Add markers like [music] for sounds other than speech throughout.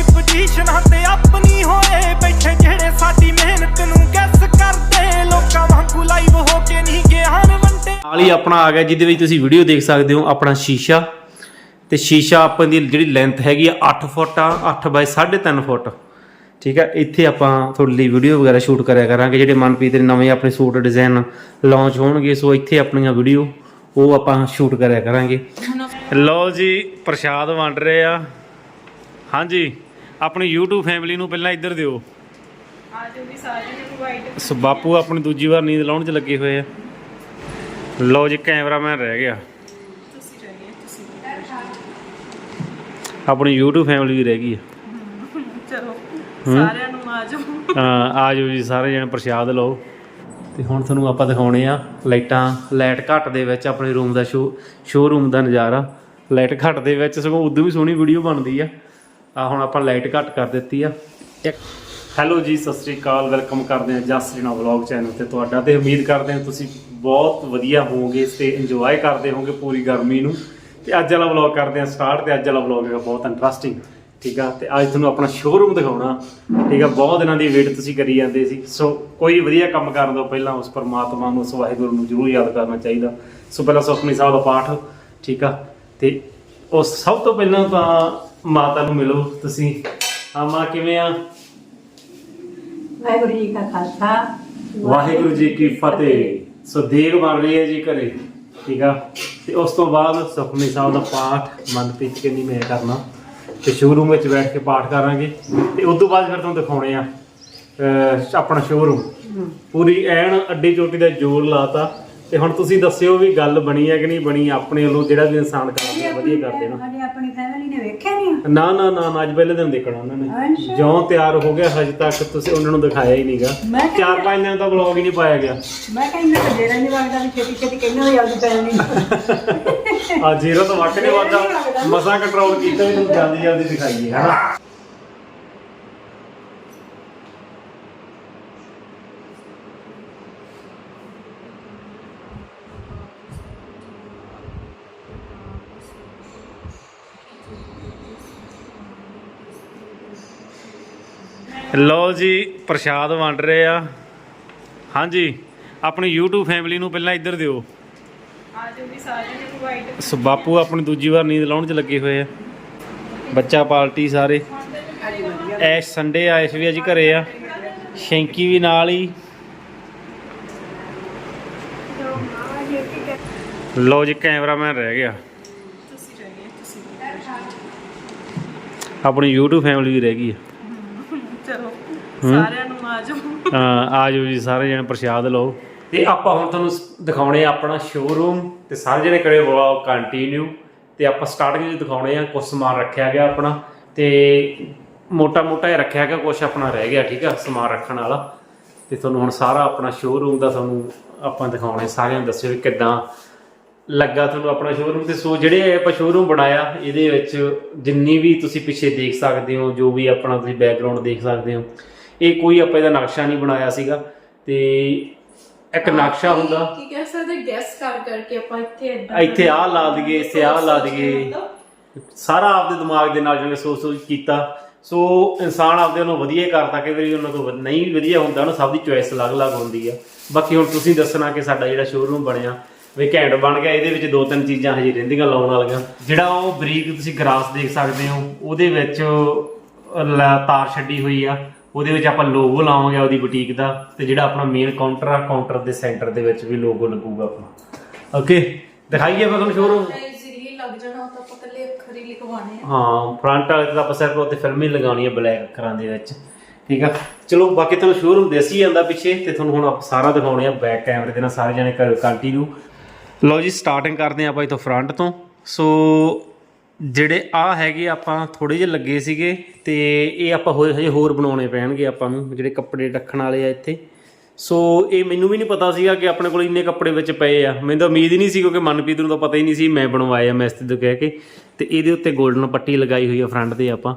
ਉਹੀ ਪੋਜੀਸ਼ਨਾਂ ਤੇ ਆਪਣੀ ਹੋਏ ਬੈਠੇ ਜਿਹੜੇ ਸਾਡੀ ਮਿਹਨਤ ਨੂੰ ਗੈਸ ਕਰਦੇ। ਲੋਕਾਂ ਵਾਂਗੂ ਲਾਈਵ ਹੋ ਕੇ ਨਹੀਂ ਗਿਆਨ ਵੰਡੇ। ਨਾਲ ਹੀ ਆਪਣਾ ਆ ਗਿਆ ਜਿਹਦੇ ਵਿੱਚ ਤੁਸੀਂ ਵੀਡੀਓ ਦੇਖ ਸਕਦੇ ਹੋ ਆਪਣਾ ਸ਼ੀਸ਼ਾ। ਤੇ ਸ਼ੀਸ਼ਾ ਆਪਾਂ ਦੀ ਜਿਹੜੀ ਲੈਂਥ ਹੈਗੀ ਆ 8 ਫੁੱਟ ਆ 8 ਬਾਈ 3.5 ਫੁੱਟ। ਠੀਕ ਹੈ ਇੱਥੇ ਆਪਾਂ ਤੁਹਾਡੇ ਲਈ ਵੀਡੀਓ ਵਗੈਰਾ ਸ਼ੂਟ ਕਰਿਆ ਕਰਾਂਗੇ ਜਿਹੜੇ ਮਨਪ੍ਰੀਤ ਦੇ ਨਵੇਂ ਆਪਣੇ ਸੂਟ ਡਿਜ਼ਾਈਨ ਲਾਂਚ ਹੋਣਗੇ ਸੋ ਇੱਥੇ ਆਪਣੀਆਂ ਵੀਡੀਓ ਉਹ ਆਪਾਂ ਸ਼ੂਟ ਕਰਿਆ ਕਰਾਂਗੇ। ਲਓ ਜੀ ਪ੍ਰਸ਼ਾਦ ਵੰਡ ਰਹੇ ਆ। ਹਾਂਜੀ। ਆਪਣੀ YouTube ਫੈਮਿਲੀ ਨੂੰ ਪਹਿਲਾਂ ਇੱਧਰ ਦਿਓ। ਸਾਰਿਆਂ ਨੇ ਸੋ ਬਾਪੂ ਆਪਣੀ ਦੂਜੀ ਵਾਰ ਨੀਂਦ ਲਾਉਣ 'ਚ ਲੱਗੇ ਹੋਏ ਆ। ਲਓ ਜੀ ਕੈਮਰਾਮੈਨ ਰਹਿ ਗਿਆ। ਤੁਸੀਂ ਰਹਿ ਤੁਸੀਂ ਆਪਣੀ YouTube ਫੈਮਿਲੀ ਵੀ ਰਹਿ ਗਈ ਆ। ਚਲੋ ਸਾਰਿਆਂ ਨੂੰ ਆਜੋ ਅਹ ਆ ਜਾਓ ਜੀ ਸਾਰੇ ਜਣੇ ਪ੍ਰਸ਼ਾਦ ਲਓ। ਤੇ ਹੁਣ ਤੁਹਾਨੂੰ ਆਪਾਂ ਦਿਖਾਉਣੇ ਆ ਲਾਈਟਾਂ। ਲਾਈਟ ਘੱਟ ਦੇ ਵਿੱਚ ਆਪਣੇ ਰੂਮ ਦਾ ਸ਼ੋ ਸ਼ੋਰੂਮ ਦਾ ਨਜ਼ਾਰਾ। ਲਾਈਟ ਘੱਟ ਦੇ ਵਿੱਚ ਸਗੋਂ ਉਦੋਂ ਵੀ ਸੋਹਣੀ ਵੀਡੀਓ ਬਣਦੀ ਆ। ਆ ਹੁਣ ਆਪਾਂ ਲਾਈਟ ਘੱਟ ਕਰ ਦਿੱਤੀ ਆ। ਹੈਲੋ ਜੀ, ਸਤਿ ਸ੍ਰੀ ਅਕਾਲ, ਵੈਲਕਮ ਕਰਦੇ ਹਾਂ ਜਸ ਜਣਾ ਵਲੌਗ ਚੈਨਲ ਤੇ ਤੁਹਾਡਾ ਤੇ ਉਮੀਦ ਕਰਦੇ ਹਾਂ ਤੁਸੀਂ ਬਹੁਤ ਵਧੀਆ ਹੋਵੋਗੇ ਤੇ ਇੰਜੋਏ ਕਰਦੇ ਹੋਵੋਗੇ ਪੂਰੀ ਗਰਮੀ ਨੂੰ। ਤੇ ਅੱਜ ਵਾਲਾ ਵਲੌਗ ਕਰਦੇ ਹਾਂ ਸਟਾਰਟ ਤੇ ਅੱਜ ਵਾਲਾ ਵਲੌਗ ਹੈਗਾ ਬਹੁਤ ਇੰਟਰਸਟਿੰਗ ਠੀਕ ਆ? ਤੇ ਅੱਜ ਤੁਹਾਨੂੰ ਆਪਣਾ ਸ਼ੋਰੂਮ ਦਿਖਾਉਣਾ। ਠੀਕ ਆ, ਬਹੁਤ ਦਿਨਾਂ ਦੀ ਵੇਟ ਤੁਸੀਂ ਕਰੀ ਜਾਂਦੇ ਸੀ। ਸੋ ਕੋਈ ਵਧੀਆ ਕੰਮ ਕਰਨ ਤੋਂ ਪਹਿਲਾਂ ਉਸ ਪਰਮਾਤਮਾ ਨੂੰ, ਉਸ ਵਾਹਿਗੁਰੂ ਨੂੰ ਜ਼ਰੂਰ ਯਾਦ ਕਰਨਾ ਚਾਹੀਦਾ। ਸੋ ਪਹਿਲਾਂ ਸੁਖਮਨੀ ਸਾਹਿਬ ਦਾ ਪਾਠ, ਠੀਕ ਆ? ਤੇ ਉਸ ਸਭ ਤੋਂ ਪਹਿਲਾਂ ਤਾਂ ਮਾਤਾ ਨੂੰ ਮਿਲੋ ਤੁਸੀਂ। ਹਾਂ ਮਾਂ ਕਿਵੇਂ ਆ? ਵਾਹਿਗੁਰੂ ਜੀ ਕਾ ਖਾਲਸਾ। ਵਾਹਿਗੁਰੂ ਜੀ ਕੀ ਫਤਿਹ। ਸੋ ਦੇਗ ਬਣ ਰਹੀ ਹੈ ਜੀ ਘਰੇ ਠੀਕ ਆ? ਤੇ ਉਸ ਤੋਂ ਬਾਅਦ ਸੁਖਮਨੀ ਸਾਹਿਬ ਦਾ ਪਾਠ ਮਨਪ੍ਰੀਤ ਕਹਿੰਦੀ ਮੈਂ ਕਰਨਾ। ਤੇ ਸ਼ੋਰੂਮ ਵਿੱਚ ਬੈਠ ਕੇ ਪਾਠ ਕਰਾਂਗੇ। ਤੇ ਉਸ ਤੋਂ ਬਾਅਦ ਫਿਰ ਤੁਹਾਨੂੰ ਦਿਖਾਉਣੇ ਆ ਅਹ, ਆਪਣਾ ਸ਼ੋਰੂਮ ਪੂਰੀ ਐਨ ਅੱਡੀ ਚੋਟੀ ਦਾ ਜੋਰ ਲਾਤਾ। ਤੇ ਹੁਣ ਤੁਸੀਂ ਦੱਸਿਓ ਵੀ ਗੱਲ ਬਣੀ ਹੈ ਕਿ ਨਹੀਂ ਬਣੀ ਆਪਣੇ ਵੱਲੋਂ ਜਿਹੜਾ ਵੀ ਇਨਸਾਨ ਕਰਦੇ ਆ ਵਧੀਆ ਕਰਦੇ ਨਾ। ਸਾਡੀ ਆਪਣੀ ਫੈਮਿਲੀ ਨੇ ਵੇਖਿਆ ਨਹੀਂ ਨਾ ਨਾ ਨਾ ਨਾ, ਅੱਜ ਪਹਿਲੇ ਦਿਨ ਦੇਖਣਾ ਉਹਨਾਂ ਨੇ। ਅੱਛਾ। ਜਿਉਂ ਤਿਆਰ ਹੋ ਗਿਆ ਹਜੇ ਤੱਕ ਤੁਸੀਂ ਉਹਨਾਂ ਨੂੰ ਦਿਖਾਇਆ ਹੀ ਨਹੀਂਗਾ। ਮੈਂ ਕਿਹਾ- ਚਾਰ ਪੰਜ ਦਿਨ ਦਾ ਵਲੌਗ ਹੀ ਨਹੀਂ ਪਾਇਆ ਗਿਆ। ਮੈਂ ਕਹਿੰਦਾ ਤਾਂ ਜਿਹੜਾ ਨਹੀਂ ਵਗਦਾ ਵੀ ਛੇਤੀ ਛੇਤੀ ਕਹਿੰਦਾ ਹੋਈ ਆਪਦੀ ਫੈਮਿਲੀ ਆ ਜ਼ੀਰੋ ਤੋਂ ਵਾਕੇ ਨੇ ਵਾਦਾ ਮਸਾ ਕੰਟਰੋਲ ਕੀਤਾ ਵੀ ਤੁਹਾਨੂੰ ਜਲਦੀ ਜਲਦੀ ਦਿਖਾਈਏ ਹਨਾ? ਲਓ ਜੀ, ਪ੍ਰਸ਼ਾਦ ਵੰਡ ਰਹੇ ਆ। ਹਾਂਜੀ, ਆਪਣੀ YouTube ਫੈਮਿਲੀ ਨੂੰ ਪਹਿਲਾਂ ਇੱਧਰ ਦਿਓ। ਆਜੋ ਵੀ ਸਾਰਿਆਂ ਨੇ ਪ੍ਰੋਵਾਈਡ ਸੋ, ਬਾਪੂ ਆਪਣੀ ਦੂਜੀ ਵਾਰ ਨੀਂਦ ਲਾਉਣ 'ਚ ਲੱਗੇ ਹੋਏ ਆ। ਬੱਚਾ ਪਾਰਟੀ ਸਾਰੇ। ਐਸ਼ ਸੰਡੇ ਆ, ਇਸ ਵੀ ਅੱਜ ਘਰੇ ਆ। ਸ਼ੈਂਕੀ ਵੀ ਨਾਲ ਹੀ। ਲਓ ਜੀ, ਕੈਮਰਾਮੈਨ ਰਹਿ ਗਿਆ। ਆਪਣੀ YouTube ਫੈਮਿਲੀ ਵੀ ਰਹਿ ਗਈ ਆ। ਸਾਰਿਆਂ ਨੂੰ ਆਜੋ ਅਹ ਆ ਜਾਓ ਜੀ ਸਾਰੇ ਜਣੇ ਪ੍ਰਸ਼ਾਦ ਲਓ। ਤੇ ਆਪਾਂ ਹੁਣ ਤੁਹਾਨੂੰ ਦਿਖਾਉਣੇ ਆ ਆਪਣਾ ਸ਼ੋਰੂਮ ਤੇ ਸਾਰੇ ਜਣੇ ਕਰੇ ਵਲੌਗ ਕੰਟੀਨਿਊ ਤੇ ਆਪਾਂ ਸਟਾਰਟਿੰਗ ਵਿੱਚ ਦਿਖਾਉਣੇ ਆ ਕੁਝ ਸਮਾਨ ਰੱਖਿਆ ਗਿਆ ਆਪਣਾ। ਤੇ ਮੋਟਾ ਮੋਟਾ ਹੀ ਰੱਖਿਆ ਗਿਆ ਕੁਝ ਆਪਣਾ ਰਹਿ ਗਿਆ ਠੀਕ ਆ ਸਮਾਨ ਰੱਖਣ ਵਾਲਾ। ਤੇ ਤੁਹਾਨੂੰ ਹੁਣ ਸਾਰਾ ਆਪਣਾ ਸ਼ੋਰੂਮ ਦਾ ਤੁਹਾਨੂੰ ਆਪਾਂ ਦਿਖਾਉਣੇ ਸਾਰਿਆਂ ਨੂੰ ਦੱਸਿਓ ਵੀ ਕਿੱਦਾਂ ਲੱਗਾ ਤੁਹਾਨੂੰ ਆਪਣਾ ਸ਼ੋਰੂਮ ਤੇ ਸੋ ਜਿਹੜੇ ਆਪਾਂ ਸ਼ੋਰੂਮ ਬਣਾਇਆ ਇਹਦੇ ਵਿੱਚ ਜਿੰਨੀ ਵੀ ਤੁਸੀਂ ਪਿੱਛੇ ਦੇਖ ਸਕਦੇ ਹੋ ਜੋ ਵੀ ਆਪਣਾ ਤੁਸੀਂ ਬੈਕਗ੍ਰਾਉਂਡ ਦੇਖ ਸਕਦੇ ਹੋ ਇਹ ਕੋਈ ਆਪਾਂ ਇਹਦਾ ਨਕਸ਼ਾ ਨਹੀਂ ਬਣਾਇਆ ਸੀਗਾ ਤੇ ਇੱਕ ਨਕਸ਼ਾ ਹੁੰਦਾ। ਕੀ ਕਹਿ ਸਕਦੇ ਗੈਸ ਕਰ ਕਰਕੇ ਆਪਾਂ ਇੱਥੇ ਏਦਾਂ ਇੱਥੇ ਆਹ ਲਾ ਦਈਏ ਇੱਥੇ ਆਹ ਲਾ ਦਈਏ। ਸਾਰਾ ਆਪਦੇ ਦਿਮਾਗ ਦੇ ਨਾਲ ਜਿਹਨੇ ਸੋਚ ਸੋਚ ਕੀਤਾ। ਸੋ ਇਨਸਾਨ ਆਪਦੇ ਨੂੰ ਵਧੀਆ ਹੀ ਕਰਦਾ ਕਿ ਵਾਰੀ ਉਹਨਾਂ ਤੋਂ ਵਧ- ਨਹੀਂ ਵਧੀਆ ਹੁੰਦਾ ਨਾ ਸਭ ਦੀ ਚੋਇਸ ਅਲੱਗ-ਅਲੱਗ ਹੁੰਦੀ ਆ। ਬਾਕੀ ਹੁਣ ਤੁਸੀਂ ਦੱਸਣਾ ਕਿ ਸਾਡਾ ਜਿਹੜਾ ਸ਼ੋਰੂਮ ਬਣਿਆ ਵੀ ਘੈਂਟ ਬਣ ਗਿਆ ਇਹਦੇ ਵਿੱਚ ਦੋ ਤਿੰਨ ਚੀਜ਼ਾਂ ਹਜੇ ਰਹਿੰਦੀਆਂ ਲਾਉਣ ਵਾਲੀਆਂ। ਜਿਹੜਾ ਉਹ ਬਰੀਕ ਤੁਸੀਂ ਗਰਾਸ ਦੇਖ ਸਕਦੇ ਹੋ ਉਹਦੇ ਵਿੱਚ ਲ- ਤਾਰ ਛੱਡੀ ਹੋਈ ਆ। ਉਹਦੇ ਵਿੱਚ ਆਪਾਂ ਲੋਗੋ ਲਾਵਾਂਗੇ ਉਹਦੀ ਬੁਟੀਕ ਦਾ ਤੇ ਜਿਹੜਾ ਆਪਣਾ ਮੇਨ ਕਾਊਂਟਰ ਆ ਕਾਊਂਟਰ ਦੇ ਸੈਂਟਰ ਦੇ ਵਿੱਚ ਵੀ ਲੋਗੋ ਲੱਗੂਗਾ ਆਪਣਾ। ਓਕੇ ਦਿਖਾਈਏ ਆਪਾਂ ਤੁਹਾਨੂੰ ਸ਼ੋਰੂਮ ਇਜ਼ੀਲੀ ਲੱਗ ਜਾਣਾ ਤਾਂ ਆਪਾਂ ਕੱਲੇ ਅੱਖਰ ਹੀ ਲਿਖਵਾਣੇ ਆ। ਹਾਂ ਫਰੰਟ ਵਾਲੇ ਤੇ ਆਪਾਂ ਸਿਰਫ ਉੱਤੇ ਫਿਲਮ ਹੀ ਲਗਾਉਣੀ ਹੈ ਬਲੈਕ ਅੱਖਰਾਂ ਦੇ ਵਿੱਚ। ਠੀਕ ਆ? ਚਲੋ ਬਾਕੀ ਤੁਹਾਨੂੰ ਸ਼ੋਰੂਮ ਦੇਸੀ ਜਾਂਦਾ ਪਿੱਛੇ ਤੇ ਤੁਹਾਨੂੰ ਹੁਣ ਆਪਾਂ ਸਾਰਾ ਦਿਖਾਉਣੇ ਆ ਬੈਕ ਕੈਮਰੇ ਦੇ ਨਾਲ ਸਾਰੇ ਜਣੇ ਕੰਟੀਨਿਊ ਲਓ ਜੀ ਸਟਾਰਟਿੰਗ ਕਰਦੇ ਹਾਂ ਆਪਾਂ ਇਥੋਂ ਫਰੰਟ ਤੋਂ। ਸੋ ਜਿਹੜੇ ਆ ਹੈਗੇ ਆਪਾਂ ਥੋੜੇ ਜਿਹੇ ਲੱਗੇ ਸੀਗੇ ਤੇ ਇਹ ਆਪਾਂ ਹੋਏ ਹਜੇ ਹੋਰ ਬਣਾਉਣੇ ਪੈਣਗੇ ਆਪਾਂ ਨੂੰ, ਜਿਹੜੇ ਕੱਪੜੇ ਰੱਖਣ ਵਾਲੇ ਆ ਇੱਥੇ। ਸੋ ਇਹ ਮੈਨੂੰ ਵੀ ਨਹੀਂ ਪਤਾ ਸੀਗਾ ਕਿ ਆਪਣੇ ਕੋਲ ਇੰਨੇ ਕੱਪੜੇ ਵਿੱਚ ਪਏ ਆ। ਮੈਨੂੰ ਤਾਂ ਉਮੀਦ ਹੀ ਨਹੀਂ ਸੀ ਕਿਉਂਕਿ ਮਨਪ੍ਰੀਤ ਨੂੰ ਤਾਂ ਪਤਾ ਹੀ ਨਹੀਂ ਸੀ, ਮੈਂ ਬਣਵਾਏ ਆ ਮੈਸਤਰੀ ਤੋਂ ਕਹਿ ਕੇ। ਤੇ ਇਹਦੇ ਉੱਤੇ 골ਡਨ ਪੱਟੀ ਲਗਾਈ ਹੋਈ ਆ ਫਰੰਟ ਤੇ ਆਪਾਂ।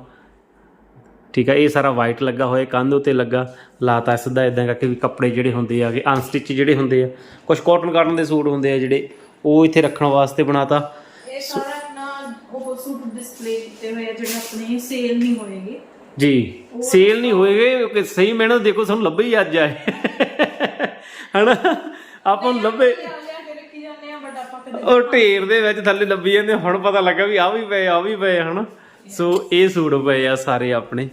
ਠੀਕ ਆ, ਇਹ ਸਾਰਾ ਵਾਈਟ ਲੱਗਾ ਹੋਇਆ, ਕੰਧ ਉੱਤੇ ਲੱਗਾ। ਲਾਤਾ ਸਿੱਧਾ ਇਦਾਂ ਕਰਕੇ ਵੀ ਕੱਪੜੇ ਜਿਹੜੇ ਹੁੰਦੇ ਆਗੇ ਅਨਸਟਿਚ ਜਿਹੜੇ ਹੁੰਦੇ ਆ। ਕੁਝ ਕਾਟਨ ਕਾਟਨ ਦੇ ਸੂਟ ਹੁੰਦੇ ਆ ਜਿਹੜੇ, ਉਹ ਇੱਥੇ ਰੱਖਣ ਵਾਸਤੇ ਬਣਾਤਾ। ਇਹ ਸਾਰਾ ਸੂਟ ਡਿਸਪਲੇ ਕੀਤੇ ਹੋਏ ਆ ਜਿਹੜੇ ਆਪਣੇ ਸੇਲ ਨਹੀਂ ਹੋਏਗੇ। ਜੀ ਸੇਲ ਨਹੀਂ ਹੋਏਗੇ ਕਿ ਸਹੀ ਮਿਹਨਤ ਦੇਖੋ ਤੁਹਾਨੂੰ ਲੱਭੇ ਹੀ ਅੱਜ ਆਏ। ਹਨਾ? ਆਪਾਂ ਨੂੰ ਲੱਭੇ। ਲਿਆ ਲਿਆ ਕੇ ਰੱਖੀ ਜਾਂਦੇ ਆ ਬਟ ਆਪਾਂ ਕਦੇ ਉਹ ਢੇਰ ਦੇ ਵਿੱਚ ਥੱਲੇ ਲੱਭੀ ਜਾਂਦੇ ਹੁਣ ਪਤਾ ਲੱਗਾ ਵੀ ਆ ਵੀ ਪਏ ਆ ਵੀ ਪਏ ਹਨਾ? ਸੋ ਇਹ ਸੂਟ ਪਏ ਆ ਸਾਰੇ ਆਪਣੇ।